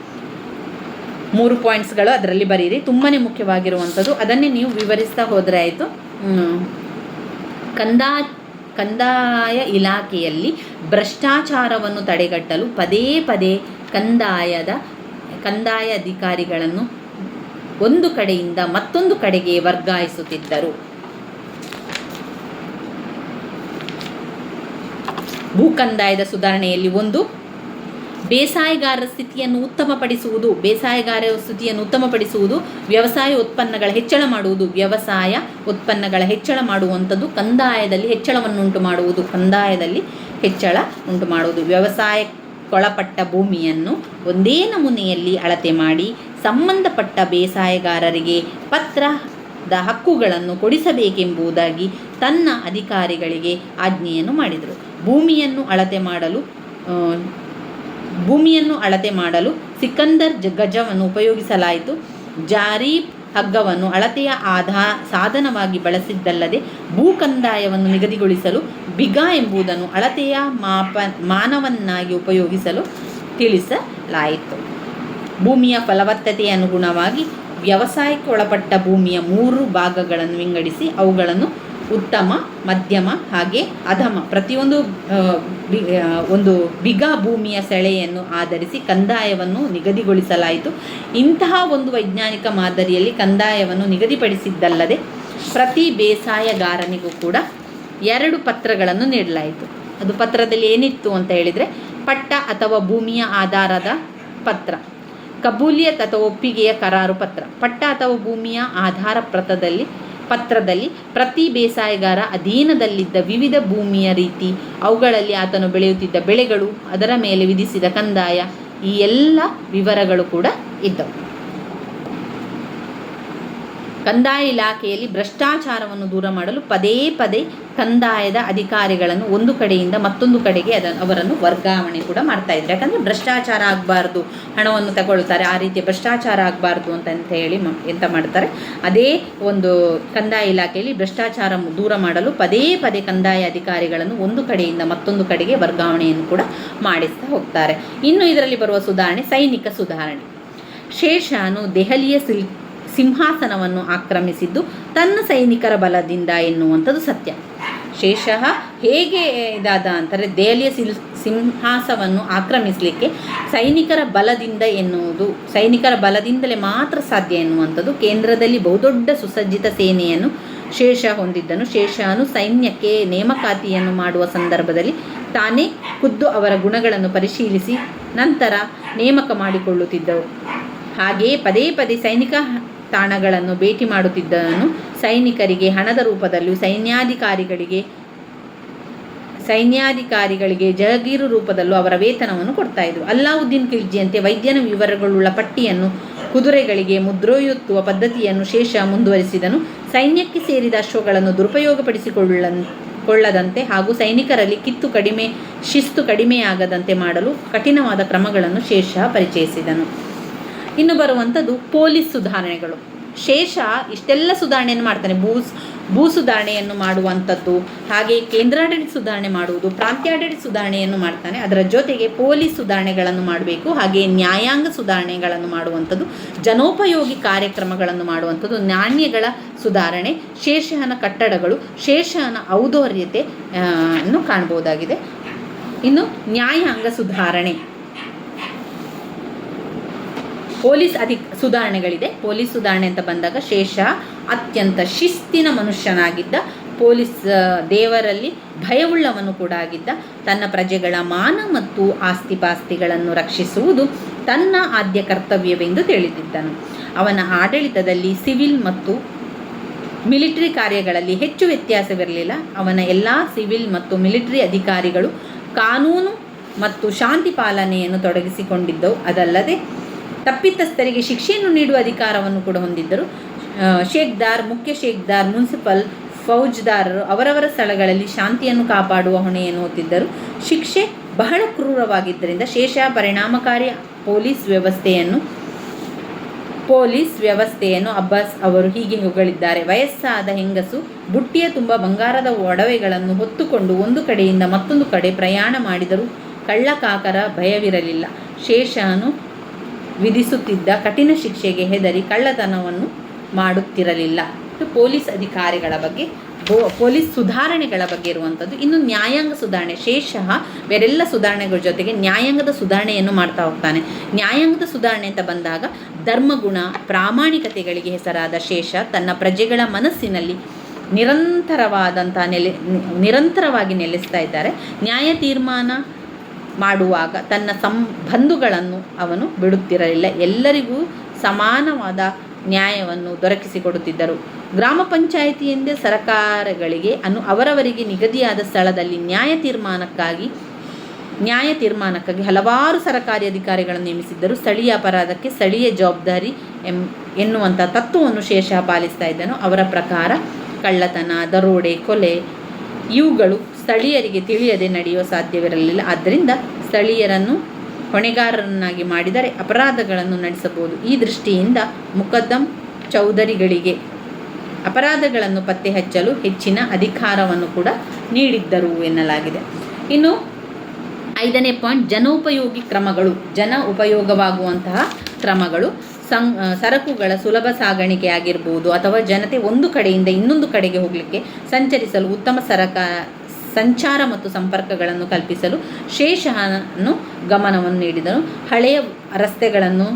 ಮೂರು ಪಾಯಿಂಟ್ಸ್ಗಳು ಅದರಲ್ಲಿ ಬರೀರಿ. ತುಂಬಾ ಮುಖ್ಯವಾಗಿರುವಂಥದ್ದು. ಅದನ್ನೇ ನೀವು ವಿವರಿಸ್ತಾ ಹೋದರೆ ಆಯಿತು. ಕಂದಾ, ಕಂದಾಯ ಇಲಾಖೆಯಲ್ಲಿ ಭ್ರಷ್ಟಾಚಾರವನ್ನು ತಡೆಗಟ್ಟಲು ಪದೇ ಪದೇ ಕಂದಾಯದ ಕಂದಾಯ ಅಧಿಕಾರಿಗಳನ್ನು ಒಂದು ಕಡೆಯಿಂದ ಮತ್ತೊಂದು ಕಡೆಗೆ ವರ್ಗಾಯಿಸುತ್ತಿದ್ದರು. ಭೂ ಕಂದಾಯದ ಸುಧಾರಣೆಯಲ್ಲಿ ಒಂದು ಬೇಸಾಯಗಾರರ ಸ್ಥಿತಿಯನ್ನು ಉತ್ತಮಪಡಿಸುವುದು, ಬೇಸಾಯಗಾರರ ಸ್ಥಿತಿಯನ್ನು ಉತ್ತಮಪಡಿಸುವುದು, ವ್ಯವಸಾಯ ಉತ್ಪನ್ನಗಳ ಹೆಚ್ಚಳ ಮಾಡುವುದು, ವ್ಯವಸಾಯ ಉತ್ಪನ್ನಗಳ ಹೆಚ್ಚಳ ಮಾಡುವಂಥದ್ದು, ಕಂದಾಯದಲ್ಲಿ ಹೆಚ್ಚಳವನ್ನುಂಟು ಮಾಡುವುದು, ಕಂದಾಯದಲ್ಲಿ ಹೆಚ್ಚಳ ಉಂಟು ಮಾಡುವುದು. ವ್ಯವಸಾಯಕ್ಕೊಳಪಟ್ಟ ಭೂಮಿಯನ್ನು ಒಂದೇ ನಮೂನೆಯಲ್ಲಿ ಅಳತೆ ಮಾಡಿ, ಸಂಬಂಧಪಟ್ಟ ಬೇಸಾಯಗಾರರಿಗೆ ಪತ್ರದ ಹಕ್ಕುಗಳನ್ನು ಕೊಡಿಸಬೇಕೆಂಬುದಾಗಿ ತನ್ನ ಅಧಿಕಾರಿಗಳಿಗೆ ಆಜ್ಞೆಯನ್ನು ಮಾಡಿದರು. ಭೂಮಿಯನ್ನು ಅಳತೆ ಮಾಡಲು ಭೂಮಿಯನ್ನು ಅಳತೆ ಮಾಡಲು ಸಿಕಂದರ್ ಗಜವನ್ನು ಉಪಯೋಗಿಸಲಾಯಿತು. ಜಾರಿ ಹಗ್ಗವನ್ನು ಅಳತೆಯ ಆಧಾ ಸಾಧನವಾಗಿ ಬಳಸಿದ್ದಲ್ಲದೆ ಭೂ ಕಂದಾಯವನ್ನು ನಿಗದಿಗೊಳಿಸಲು ಬಿಗ ಎಂಬುದನ್ನು ಅಳತೆಯ ಮಾಪ ಮಾನವನ್ನಾಗಿ ಉಪಯೋಗಿಸಲು ತಿಳಿಸಲಾಯಿತು. ಭೂಮಿಯ ಫಲವತ್ತತೆಯ ಅನುಗುಣವಾಗಿ ವ್ಯವಸಾಯಕ್ಕೆ ಒಳಪಟ್ಟ ಭೂಮಿಯ ಮೂರು ಭಾಗಗಳನ್ನು ವಿಂಗಡಿಸಿ ಅವುಗಳನ್ನು ಉತ್ತಮ, ಮಧ್ಯಮ ಹಾಗೆ ಅಧಮ. ಪ್ರತಿಯೊಂದು ಒಂದು ಬಿಗ ಭೂಮಿಯ ಸೆಳೆಯನ್ನು ಆಧರಿಸಿ ಕಂದಾಯವನ್ನು ನಿಗದಿಗೊಳಿಸಲಾಯಿತು. ಇಂತಹ ಒಂದು ವೈಜ್ಞಾನಿಕ ಮಾದರಿಯಲ್ಲಿ ಕಂದಾಯವನ್ನು ನಿಗದಿಪಡಿಸಿದ್ದಲ್ಲದೆ ಪ್ರತಿ ಬೇಸಾಯಗಾರನಿಗೂ ಕೂಡ ಎರಡು ಪತ್ರಗಳನ್ನು ನೀಡಲಾಯಿತು. ಅದು ಪತ್ರದಲ್ಲಿ ಏನಿತ್ತು ಅಂತ ಹೇಳಿದರೆ, ಪಟ್ಟ ಅಥವಾ ಭೂಮಿಯ ಆಧಾರದ ಪತ್ರ, ಕಬೂಲಿಯತ್ ಅಥವಾ ಒಪ್ಪಿಗೆಯ ಕರಾರು ಪತ್ರ. ಪಟ್ಟ ಅಥವಾ ಭೂಮಿಯ ಆಧಾರ ಪತ್ರದಲ್ಲಿ ಪತ್ರದಲ್ಲಿ ಪ್ರತಿ ಬೇಸಾಯಗಾರ ಅಧೀನದಲ್ಲಿದ್ದ ವಿವಿಧ ಭೂಮಿಯ ರೀತಿ, ಅವುಗಳಲ್ಲಿ ಆತನು ಬೆಳೆಯುತ್ತಿದ್ದ ಬೆಳೆಗಳು, ಅದರ ಮೇಲೆ ವಿಧಿಸಿದ ಕಂದಾಯ, ಈ ಎಲ್ಲ ವಿವರಗಳು ಕೂಡ ಇದ್ದವು. ಕಂದಾಯ ಇಲಾಖೆಯಲ್ಲಿ ಭ್ರಷ್ಟಾಚಾರವನ್ನು ದೂರ ಮಾಡಲು ಪದೇ ಪದೇ ಕಂದಾಯದ ಅಧಿಕಾರಿಗಳನ್ನು ಒಂದು ಕಡೆಯಿಂದ ಮತ್ತೊಂದು ಕಡೆಗೆ ಅದನ್ನು ಅವರನ್ನು ವರ್ಗಾವಣೆ ಕೂಡ ಮಾಡ್ತಾ ಇದ್ದಾರೆ. ಯಾಕಂದರೆ ಭ್ರಷ್ಟಾಚಾರ ಆಗಬಾರ್ದು, ಹಣವನ್ನು ತಗೊಳ್ತಾರೆ, ಆ ರೀತಿಯ ಭ್ರಷ್ಟಾಚಾರ ಆಗಬಾರ್ದು ಅಂತ ಅಂತ ಹೇಳಿ ಎಂತ ಮಾಡ್ತಾರೆ. ಅದೇ ಒಂದು ಕಂದಾಯ ಇಲಾಖೆಯಲ್ಲಿ ಭ್ರಷ್ಟಾಚಾರ ದೂರ ಮಾಡಲು ಪದೇ ಪದೇ ಕಂದಾಯ ಅಧಿಕಾರಿಗಳನ್ನು ಒಂದು ಕಡೆಯಿಂದ ಮತ್ತೊಂದು ಕಡೆಗೆ ವರ್ಗಾವಣೆಯನ್ನು ಕೂಡ ಮಾಡಿಸ್ತಾ ಹೋಗ್ತಾರೆ. ಇನ್ನು ಇದರಲ್ಲಿ ಬರುವ ಸುಧಾರಣೆ, ಸೈನಿಕ ಸುಧಾರಣೆ. ಶೇಷಾನು ದೆಹಲಿಯ ಸಿಲ್, ಸಿಂಹಾಸನವನ್ನು ಆಕ್ರಮಿಸಿದ್ದು ತನ್ನ ಸೈನಿಕರ ಬಲದಿಂದ ಎನ್ನುವಂಥದ್ದು ಸತ್ಯ. ಶೇಷಃ ಹೇಗೆ ಇದಾದ ಅಂತಾರೆ ದೆಹಲಿಯ ಸಿಲ್ ಸಿಂಹಾಸವನ್ನು ಆಕ್ರಮಿಸಲಿಕ್ಕೆ ಸೈನಿಕರ ಬಲದಿಂದ ಎನ್ನುವುದು, ಸೈನಿಕರ ಬಲದಿಂದಲೇ ಮಾತ್ರ ಸಾಧ್ಯ ಎನ್ನುವಂಥದ್ದು. ಕೇಂದ್ರದಲ್ಲಿ ಬಹುದೊಡ್ಡ ಸುಸಜ್ಜಿತ ಸೇನೆಯನ್ನು ಶೇಷ ಹೊಂದಿದ್ದನು. ಶೇಷನು ಸೈನ್ಯಕ್ಕೆ ನೇಮಕಾತಿಯನ್ನು ಮಾಡುವ ಸಂದರ್ಭದಲ್ಲಿ ತಾನೇ ಖುದ್ದು ಅವರ ಗುಣಗಳನ್ನು ಪರಿಶೀಲಿಸಿ ನಂತರ ನೇಮಕ ಮಾಡಿಕೊಳ್ಳುತ್ತಿದ್ದವು. ಹಾಗೆಯೇ ಪದೇ ಪದೇ ಸೈನಿಕ ತಾಣಗಳನ್ನು ಭೇಟಿ ಮಾಡುತ್ತಿದ್ದನು. ಸೈನಿಕರಿಗೆ ಹಣದ ರೂಪದಲ್ಲೂ ಸೈನ್ಯಾಧಿಕಾರಿಗಳಿಗೆ ಸೈನ್ಯಾಧಿಕಾರಿಗಳಿಗೆ ಜಹಗೀರು ರೂಪದಲ್ಲೂ ಅವರ ವೇತನವನ್ನು ಕೊಡ್ತಾ ಇದ್ರು ಅಲ್ಲಾವುದ್ದೀನ್ ಖಿಲ್ಜಿಯಂತೆ ವೈದ್ಯನ ವಿವರಗಳುಳ್ಳ ಪಟ್ಟಿಯನ್ನು ಕುದುರೆಗಳಿಗೆ ಮುದ್ರೆಯೊತ್ತುವ ಪದ್ಧತಿಯನ್ನು ಶೇಷ ಮುಂದುವರಿಸಿದನು. ಸೈನ್ಯಕ್ಕೆ ಸೇರಿದ ಅಶ್ವಗಳನ್ನು ದುರುಪಯೋಗಪಡಿಸಿಕೊಳ್ಳ ಕೊಳ್ಳದಂತೆ ಹಾಗೂ ಸೈನಿಕರಲ್ಲಿ ಕಿತ್ತು ಕಡಿಮೆ, ಶಿಸ್ತು ಕಡಿಮೆಯಾಗದಂತೆ ಮಾಡಲು ಕಠಿಣವಾದ ಕ್ರಮಗಳನ್ನು ಶೇಷ ಪರಿಚಯಿಸಿದನು. ಇನ್ನು ಬರುವಂಥದ್ದು ಪೊಲೀಸ್ ಸುಧಾರಣೆಗಳು. ಶೇಷ ಇಷ್ಟೆಲ್ಲ ಸುಧಾರಣೆಯನ್ನು ಮಾಡ್ತಾನೆ. ಭೂ ಭೂ ಸುಧಾರಣೆಯನ್ನು ಮಾಡುವಂಥದ್ದು, ಹಾಗೆ ಕೇಂದ್ರಾಡಳಿತ ಸುಧಾರಣೆ ಮಾಡುವುದು, ಪ್ರಾಂತ್ಯಾಡಳಿತ ಸುಧಾರಣೆಯನ್ನು ಮಾಡ್ತಾನೆ. ಅದರ ಜೊತೆಗೆ ಪೊಲೀಸ್ ಸುಧಾರಣೆಗಳನ್ನು ಮಾಡಬೇಕು, ಹಾಗೆ ನ್ಯಾಯಾಂಗ ಸುಧಾರಣೆಗಳನ್ನು ಮಾಡುವಂಥದ್ದು, ಜನೋಪಯೋಗಿ ಕಾರ್ಯಕ್ರಮಗಳನ್ನು ಮಾಡುವಂಥದ್ದು, ನಾಣ್ಯಗಳ ಸುಧಾರಣೆ ಶೇಷಹನ ಕಟ್ಟಡಗಳು ಶೇಷಹನ ಔದಾರ್ಯತೆ ಅನ್ನು ಕಾಣ್ಬೋದಾಗಿದೆ ಇನ್ನು ನ್ಯಾಯಾಂಗ ಸುಧಾರಣೆ. ಪೊಲೀಸ್ ಅಧಿ ಸುಧಾರಣೆಗಳಿದೆ. ಪೊಲೀಸ್ ಸುಧಾರಣೆ ಅಂತ ಬಂದಾಗ ಶೇಷ ಅತ್ಯಂತ ಶಿಸ್ತಿನ ಮನುಷ್ಯನಾಗಿದ್ದ, ಪೊಲೀಸ್ ದೇವರಲ್ಲಿ ಭಯವುಳ್ಳವನು ಕೂಡ ಆಗಿದ್ದ, ತನ್ನ ಪ್ರಜೆಗಳ ಮಾನ ಮತ್ತು ಆಸ್ತಿಪಾಸ್ತಿಗಳನ್ನು ರಕ್ಷಿಸುವುದು ತನ್ನ ಆದ್ಯ ಕರ್ತವ್ಯವೆಂದು ತಿಳಿದಿದ್ದನು. ಅವನ ಆಡಳಿತದಲ್ಲಿ ಸಿವಿಲ್ ಮತ್ತು ಮಿಲಿಟರಿ ಕಾರ್ಯಗಳಲ್ಲಿ ಹೆಚ್ಚು ವ್ಯತ್ಯಾಸವಿರಲಿಲ್ಲ. ಅವನ ಎಲ್ಲ ಸಿವಿಲ್ ಮತ್ತು ಮಿಲಿಟರಿ ಅಧಿಕಾರಿಗಳು ಕಾನೂನು ಮತ್ತು ಶಾಂತಿ ಪಾಲನೆಯನ್ನು ತೊಡಗಿಸಿಕೊಂಡಿದ್ದವು. ಅದಲ್ಲದೆ ತಪ್ಪಿತಸ್ಥರಿಗೆ ಶಿಕ್ಷೆಯನ್ನು ನೀಡುವ ಅಧಿಕಾರವನ್ನು ಕೂಡ ಹೊಂದಿದ್ದರು. ಶೇಖ್ದಾರ್, ಮುಖ್ಯ ಶೇಖ್ದಾರ್, ಮುನ್ಸಿಪಲ್ ಫೌಜ್ದಾರರು ಅವರವರ ಸ್ಥಳಗಳಲ್ಲಿ ಶಾಂತಿಯನ್ನು ಕಾಪಾಡುವ ಹೊಣೆಯನ್ನು ಹೊತ್ತಿದ್ದರು. ಶಿಕ್ಷೆ ಬಹಳ ಕ್ರೂರವಾಗಿದ್ದರಿಂದ ಶೇಷ ಪರಿಣಾಮಕಾರಿ ಪೊಲೀಸ್ ವ್ಯವಸ್ಥೆಯನ್ನು ಪೊಲೀಸ್ ವ್ಯವಸ್ಥೆಯನ್ನು ಅಬ್ಬಾಸ್ ಅವರು ಹೀಗೆ ಹೊಗಳಿದ್ದಾರೆ. ವಯಸ್ಸಾದ ಹೆಂಗಸು ಬುಟ್ಟಿಯ ತುಂಬ ಬಂಗಾರದ ಒಡವೆಗಳನ್ನು ಹೊತ್ತುಕೊಂಡು ಒಂದು ಕಡೆಯಿಂದ ಮತ್ತೊಂದು ಕಡೆ ಪ್ರಯಾಣ ಮಾಡಿದರೂ ಕಳ್ಳಕಾಕರ ಭಯವಿರಲಿಲ್ಲ. ಶೇಷನು ವಿಧಿಸುತ್ತಿದ್ದ ಕಠಿಣ ಶಿಕ್ಷೆಗೆ ಹೆದರಿ ಕಳ್ಳತನವನ್ನು ಮಾಡುತ್ತಿರಲಿಲ್ಲ. ಪೊಲೀಸ್ ಅಧಿಕಾರಿಗಳ ಬಗ್ಗೆ ಪೊಲೀಸ್ ಸುಧಾರಣೆಗಳ ಬಗ್ಗೆ ಇರುವಂಥದ್ದು. ಇನ್ನು ನ್ಯಾಯಾಂಗ ಸುಧಾರಣೆ, ಶೇಷಃ ಬೇರೆಲ್ಲ ಸುಧಾರಣೆಗಳ ಜೊತೆಗೆ ನ್ಯಾಯಾಂಗದ ಸುಧಾರಣೆಯನ್ನು ಮಾಡ್ತಾ ಹೋಗ್ತಾನೆ. ನ್ಯಾಯಾಂಗದ ಸುಧಾರಣೆ ಅಂತ ಬಂದಾಗ ಧರ್ಮಗುಣ, ಪ್ರಾಮಾಣಿಕತೆಗಳಿಗೆ ಹೆಸರಾದ ಶೇಷ ತನ್ನ ಪ್ರಜೆಗಳ ಮನಸ್ಸಿನಲ್ಲಿ ನಿರಂತರವಾದಂಥ ನೆಲೆ ನಿರಂತರವಾಗಿ ನೆಲೆಸ್ತಾ ಇದ್ದಾರೆ. ನ್ಯಾಯ ತೀರ್ಮಾನ ಮಾಡುವಾಗ ತನ್ನ ಸಂಬಂಧುಗಳನ್ನು ಅವನು ಬಿಡುತ್ತಿರಲಿಲ್ಲ. ಎಲ್ಲರಿಗೂ ಸಮಾನವಾದ ನ್ಯಾಯವನ್ನು ದೊರಕಿಸಿಕೊಡುತ್ತಿದ್ದರು. ಗ್ರಾಮ ಪಂಚಾಯಿತಿಯಿಂದ ಸರಕಾರಗಳಿಗೆ ಅನು, ಅವರವರಿಗೆ ನಿಗದಿಯಾದ ಸ್ಥಳದಲ್ಲಿ ನ್ಯಾಯ ತೀರ್ಮಾನಕ್ಕಾಗಿ ನ್ಯಾಯ ತೀರ್ಮಾನಕ್ಕಾಗಿ ಹಲವಾರು ಸರಕಾರಿ ಅಧಿಕಾರಿಗಳನ್ನು ನೇಮಿಸಿದ್ದರು. ಸ್ಥಳೀಯ ಅಪರಾಧಕ್ಕೆ ಸ್ಥಳೀಯ ಜವಾಬ್ದಾರಿ ಎಂ, ಎನ್ನುವಂಥ ತತ್ವವನ್ನು ಶೇಷ ಪಾಲಿಸ್ತಾ ಇದ್ದನು. ಅವರ ಪ್ರಕಾರ ಕಳ್ಳತನ, ದರೋಡೆ, ಕೊಲೆ ಇವುಗಳು ಸ್ಥಳೀಯರಿಗೆ ತಿಳಿಯದೆ ನಡೆಯುವ ಸಾಧ್ಯವಿರಲಿಲ್ಲ. ಆದ್ದರಿಂದ ಸ್ಥಳೀಯರನ್ನು ಹೊಣೆಗಾರರನ್ನಾಗಿ ಮಾಡಿದರೆ ಅಪರಾಧಗಳನ್ನು ನಡೆಸಬಹುದು. ಈ ದೃಷ್ಟಿಯಿಂದ ಮುಕದ್ದಂ ಚೌಧರಿಗಳಿಗೆ ಅಪರಾಧಗಳನ್ನು ಪತ್ತೆ ಹಚ್ಚಲು ಹೆಚ್ಚಿನ ಅಧಿಕಾರವನ್ನು ಕೂಡ ನೀಡಿದ್ದರು ಎನ್ನಲಾಗಿದೆ. ಇನ್ನು ಐದನೇ ಪಾಯಿಂಟ್, ಜನೋಪಯೋಗಿ ಕ್ರಮಗಳು, ಜನ ಉಪಯೋಗವಾಗುವಂತಹ ಕ್ರಮಗಳು, ಸಂ ಸರಕುಗಳ ಸುಲಭ ಸಾಗಾಣಿಕೆ ಆಗಿರ್ಬೋದು ಅಥವಾ ಜನತೆ ಒಂದು ಕಡೆಯಿಂದ ಇನ್ನೊಂದು ಕಡೆಗೆ ಹೋಗಲಿಕ್ಕೆ ಸಂಚರಿಸಲು ಉತ್ತಮ ಸರಕ ಸಂಚಾರ ಮತ್ತು ಸಂಪರ್ಕಗಳನ್ನು ಕಲ್ಪಿಸಲು ಶೇಷನು ಗಮನವನ್ನು ನೀಡಿದನು. ಹಳೆಯ ರಸ್ತೆಗಳನ್ನು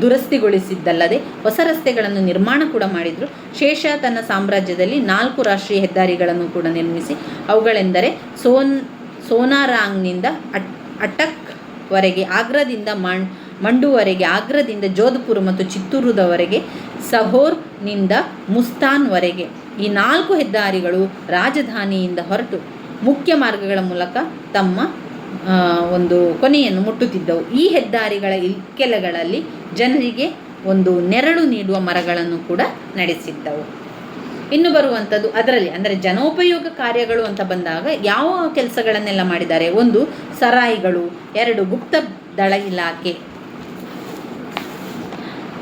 ದುರಸ್ತಿಗೊಳಿಸಿದ್ದಲ್ಲದೆ ಹೊಸ ರಸ್ತೆಗಳನ್ನು ನಿರ್ಮಾಣ ಕೂಡ ಮಾಡಿದರು. ಶೇಷ ತನ್ನ ಸಾಮ್ರಾಜ್ಯದಲ್ಲಿ ನಾಲ್ಕು ರಾಷ್ಟ್ರೀಯ ಹೆದ್ದಾರಿಗಳನ್ನು ಕೂಡ ನಿರ್ಮಿಸಿ, ಅವುಗಳೆಂದರೆ ಸೋನ್, ಸೋನಾರಾಂಗ್ನಿಂದ ಅಟ್, ಅಟಕ್ವರೆಗೆ ಆಗ್ರಾದಿಂದ ಮಣ್, ಮಂಡುವರೆಗೆ ಆಗ್ರಾದಿಂದ ಜೋಧ್ಪುರ ಮತ್ತು ಚಿತ್ತೂರುದವರೆಗೆ ಸಹೋರ್ನಿಂದ ಮುಸ್ತಾನ್ವರೆಗೆ ಈ ನಾಲ್ಕು ಹೆದ್ದಾರಿಗಳು ರಾಜಧಾನಿಯಿಂದ ಹೊರಟು ಮುಖ್ಯ ಮಾರ್ಗಗಳ ಮೂಲಕ ತಮ್ಮ ಒಂದು ಕೊನೆಯನ್ನು ಮುಟ್ಟುತ್ತಿದ್ದವು. ಈ ಹೆದ್ದಾರಿಗಳ ಇಕ್ಕೆಲಗಳಲ್ಲಿ ಜನರಿಗೆ ಒಂದು ನೆರಳು ನೀಡುವ ಮರಗಳನ್ನು ಕೂಡ ನಡೆಸಿದ್ದವು. ಇನ್ನು ಬರುವಂಥದ್ದು ಅದರಲ್ಲಿ, ಅಂದರೆ ಜನೋಪಯೋಗ ಕಾರ್ಯಗಳು ಅಂತ ಬಂದಾಗ ಯಾವ ಕೆಲಸಗಳನ್ನೆಲ್ಲ ಮಾಡಿದ್ದಾರೆ? ಒಂದು ಸರಾಯಿಗಳು, ಎರಡು ಗುಪ್ತ ದಳ ಇಲಾಖೆ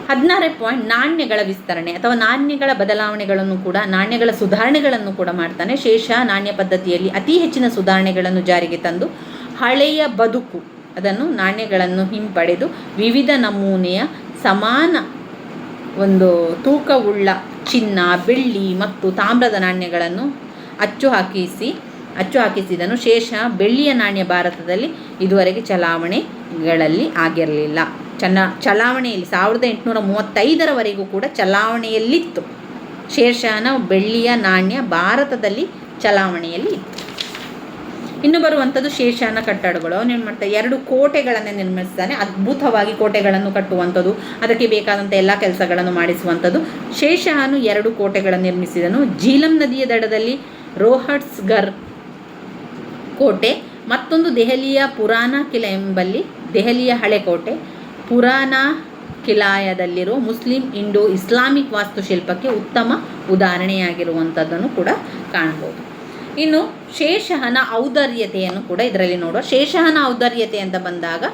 ಹದಿನಾರನೇ ಪಾಯಿಂಟ್ ನಾಣ್ಯಗಳ ವಿಸ್ತರಣೆ ಅಥವಾ ನಾಣ್ಯಗಳ ಬದಲಾವಣೆಗಳನ್ನು ಕೂಡ, ನಾಣ್ಯಗಳ ಸುಧಾರಣೆಗಳನ್ನು ಕೂಡ ಮಾಡ್ತಾನೆ. ಶೇಷ ನಾಣ್ಯ ಪದ್ಧತಿಯಲ್ಲಿ ಅತಿ ಹೆಚ್ಚಿನ ಸುಧಾರಣೆಗಳನ್ನು ಜಾರಿಗೆ ತಂದು ಹಳೆಯ ಬದುಕು, ಅದನ್ನು ನಾಣ್ಯಗಳನ್ನು ಹಿಂಪಡೆದು ವಿವಿಧ ನಮೂನೆಯ ಸಮಾನ ಒಂದು ತೂಕವುಳ್ಳ ಚಿನ್ನ, ಬೆಳ್ಳಿ ಮತ್ತು ತಾಮ್ರದ ನಾಣ್ಯಗಳನ್ನು ಅಚ್ಚು ಹಾಕಿಸಿ, ಅಚ್ಚು ಹಾಕಿಸಿದನು. ಶೇಷ ಬೆಳ್ಳಿಯ ನಾಣ್ಯ ಭಾರತದಲ್ಲಿ ಇದುವರೆಗೆ ಚಲಾವಣೆಗಳಲ್ಲಿ ಆಗಿರಲಿಲ್ಲ. ಚನ್ನ ಚಲಾವಣೆಯಲ್ಲಿ ಸಾವಿರದ ಎಂಟುನೂರ ಮೂವತ್ತೈದರವರೆಗೂ ಕೂಡ ಚಲಾವಣೆಯಲ್ಲಿತ್ತು. ಶೇರ್ಷಾನ, ಬೆಳ್ಳಿಯ, ನಾಣ್ಯ ಭಾರತದಲ್ಲಿ ಚಲಾವಣೆಯಲ್ಲಿ ಇತ್ತು. ಇನ್ನು ಬರುವಂಥದ್ದು ಶೇಷಾನ ಕಟ್ಟಡಗಳು. ಅವನೇನು ಮಾಡ್ತಾರೆ ಎರಡು ಕೋಟೆಗಳನ್ನು ನಿರ್ಮಿಸ್ತಾನೆ. ಅದ್ಭುತವಾಗಿ ಕೋಟೆಗಳನ್ನು ಕಟ್ಟುವಂಥದ್ದು, ಅದಕ್ಕೆ ಬೇಕಾದಂಥ ಎಲ್ಲ ಕೆಲಸಗಳನ್ನು ಮಾಡಿಸುವಂಥದ್ದು. ಶೇಷಾನು ಎರಡು ಕೋಟೆಗಳನ್ನು ನಿರ್ಮಿಸಿದನು. ಜೀಲಂ ನದಿಯ ದಡದಲ್ಲಿ ರೋಹಟ್ಸ್ಗರ್ ಕೋಟೆ, ಮತ್ತೊಂದು ದೆಹಲಿಯ ಪುರಾಣ ಕಿಲ ಎಂಬಲ್ಲಿ ದೆಹಲಿಯ ಹಳೆ ಕೋಟೆ ಪುರಾಣ ಕಿಲಾಯದಲ್ಲಿರೋ ಮುಸ್ಲಿಂ ಇಂಡೋ ಇಸ್ಲಾಮಿಕ್ ವಾಸ್ತುಶಿಲ್ಪಕ್ಕೆ ಉತ್ತಮ ಉದಾಹರಣೆಯಾಗಿರುವಂಥದ್ದನ್ನು ಕೂಡ ಕಾಣ್ಬೋದು ಇನ್ನು ಶೇಷಹನ ಔದಾರ್ಯತೆಯನ್ನು ಕೂಡ ಇದರಲ್ಲಿ ನೋಡುವ. ಶೇಷಹನ ಔದಾರ್ಯತೆ ಅಂತ ಬಂದಾಗ,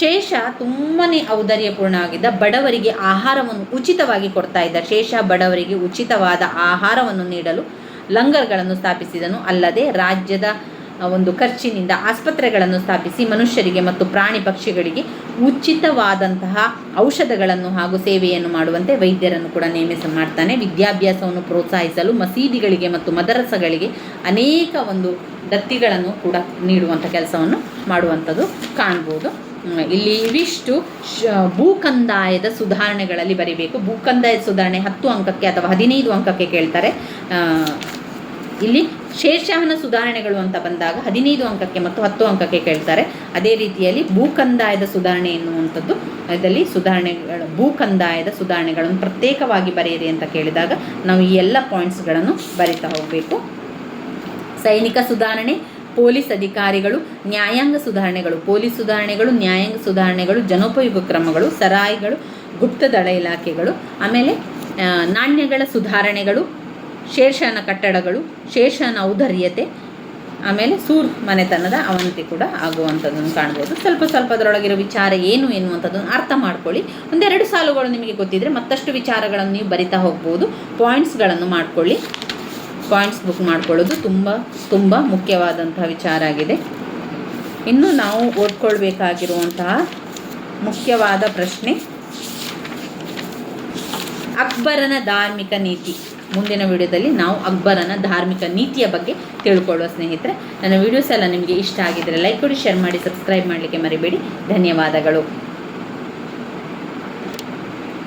ಶೇಷ ತುಂಬಾ ಔದಾರ್ಯಪೂರ್ಣವಾಗಿದ್ದ ಬಡವರಿಗೆ ಆಹಾರವನ್ನು ಉಚಿತವಾಗಿ ಕೊಡ್ತಾ ಇದ್ದ. ಶೇಷ ಬಡವರಿಗೆ ಉಚಿತವಾದ ಆಹಾರವನ್ನು ನೀಡಲು ಲಂಗರ್ಗಳನ್ನು ಸ್ಥಾಪಿಸಿದನು. ಅಲ್ಲದೆ ರಾಜ್ಯದ ಒಂದು ಖರ್ಚಿನಿಂದ ಆಸ್ಪತ್ರೆಗಳನ್ನು ಸ್ಥಾಪಿಸಿ ಮನುಷ್ಯರಿಗೆ ಮತ್ತು ಪ್ರಾಣಿ ಪಕ್ಷಿಗಳಿಗೆ ಉಚಿತವಾದಂತಹ ಔಷಧಗಳನ್ನು ಹಾಗೂ ಸೇವೆಯನ್ನು ಮಾಡುವಂತೆ ವೈದ್ಯರನ್ನು ಕೂಡ ನೇಮಿಸ ಮಾಡ್ತಾನೆ. ವಿದ್ಯಾಭ್ಯಾಸವನ್ನು ಪ್ರೋತ್ಸಾಹಿಸಲು ಮಸೀದಿಗಳಿಗೆ ಮತ್ತು ಮದರಸಗಳಿಗೆ ಅನೇಕ ಒಂದು ದತ್ತಿಗಳನ್ನು ಕೂಡ ನೀಡುವಂಥ ಕೆಲಸವನ್ನು ಮಾಡುವಂಥದ್ದು ಕಾಣ್ಬೋದು. ಇಲ್ಲಿ ಇವಿಷ್ಟು ಭೂಕಂದಾಯದ ಸುಧಾರಣೆಗಳಲ್ಲಿ ಬರಿಬೇಕು. ಭೂಕಂದಾಯದ ಸುಧಾರಣೆ ಹತ್ತು ಅಂಕಕ್ಕೆ ಅಥವಾ ಹದಿನೈದು ಅಂಕಕ್ಕೆ ಕೇಳ್ತಾರೆ. ಇಲ್ಲಿ ಶೇಷಾಹನ ಸುಧಾರಣೆಗಳು ಅಂತ ಬಂದಾಗ ಹದಿನೈದು ಅಂಕಕ್ಕೆ ಮತ್ತು ಹತ್ತು ಅಂಕಕ್ಕೆ ಕೇಳ್ತಾರೆ. ಅದೇ ರೀತಿಯಲ್ಲಿ ಭೂಕಂದಾಯದ ಸುಧಾರಣೆ ಎನ್ನುವಂಥದ್ದು, ಇದರಲ್ಲಿ ಸುಧಾರಣೆಗಳು, ಭೂಕಂದಾಯದ ಸುಧಾರಣೆಗಳನ್ನು ಪ್ರತ್ಯೇಕವಾಗಿ ಬರೆಯಿರಿ ಅಂತ ಕೇಳಿದಾಗ ನಾವು ಈ ಎಲ್ಲ ಪಾಯಿಂಟ್ಸ್ಗಳನ್ನು ಬರಿತಾ ಹೋಗಬೇಕು. ಸೈನಿಕ ಸುಧಾರಣೆ, ಪೊಲೀಸ್ ಅಧಿಕಾರಿಗಳು, ನ್ಯಾಯಾಂಗ ಸುಧಾರಣೆಗಳು, ಪೊಲೀಸ್ ಸುಧಾರಣೆಗಳು, ನ್ಯಾಯಾಂಗ ಸುಧಾರಣೆಗಳು, ಜನೋಪಯೋಗ ಕ್ರಮಗಳು, ಸರಾಯಿಗಳು, ಗುಪ್ತದಳ ಇಲಾಖೆಗಳು, ಆಮೇಲೆ ನಾಣ್ಯಗಳ ಸುಧಾರಣೆಗಳು ಶೇಷನ ಕಟ್ಟಡಗಳು, ಶೇಷನ ಔದರ್ಯತೆ, ಆಮೇಲೆ ಸೂರ್ ಮನೆತನದ ಅವನತಿ ಕೂಡ ಆಗುವಂಥದ್ದನ್ನು ಕಾಣ್ಬೋದು. ಸ್ವಲ್ಪ ಸ್ವಲ್ಪ ಅದರೊಳಗಿರೋ ವಿಚಾರ ಏನು ಎನ್ನುವಂಥದ್ದನ್ನು ಅರ್ಥ ಮಾಡ್ಕೊಳ್ಳಿ. ಒಂದೆರಡು ಸಾಲುಗಳು ನಿಮಗೆ ಗೊತ್ತಿದ್ದರೆ ಮತ್ತಷ್ಟು ವಿಚಾರಗಳನ್ನು ನೀವು ಬರಿತಾ ಹೋಗ್ಬೋದು. ಪಾಯಿಂಟ್ಸ್ಗಳನ್ನು ಮಾಡ್ಕೊಳ್ಳಿ. ಪಾಯಿಂಟ್ಸ್ ಬುಕ್ ಮಾಡ್ಕೊಳ್ಳೋದು ತುಂಬ ತುಂಬ ಮುಖ್ಯವಾದಂತಹ ವಿಚಾರ ಆಗಿದೆ. ಇನ್ನು ನಾವು ಓದ್ಕೊಳ್ಬೇಕಾಗಿರುವಂತಹ ಮುಖ್ಯವಾದ ಪ್ರಶ್ನೆ, ಅಕ್ಬರನ ಧಾರ್ಮಿಕ ನೀತಿ. ಮುಂದಿನ ವಿಡಿಯೋದಲ್ಲಿ ನಾವು ಅಕ್ಬರನ ಧಾರ್ಮಿಕ ನೀತಿಯ ಬಗ್ಗೆ ತಿಳ್ಕೊಳ್ಳುವ ಸ್ನೇಹಿತರೆ. ನನ್ನ ವಿಡಿಯೋಸ್ ಎಲ್ಲ ನಿಮಗೆ ಇಷ್ಟ ಆಗಿದ್ದರೆ ಲೈಕ್ ಕೊಡಿ ಶೇರ್ ಮಾಡಿ ಸಬ್ಸ್ಕ್ರೈಬ್ ಮಾಡಲಿಕ್ಕೆ ಮರಿಬೇಡಿ. ಧನ್ಯವಾದಗಳು.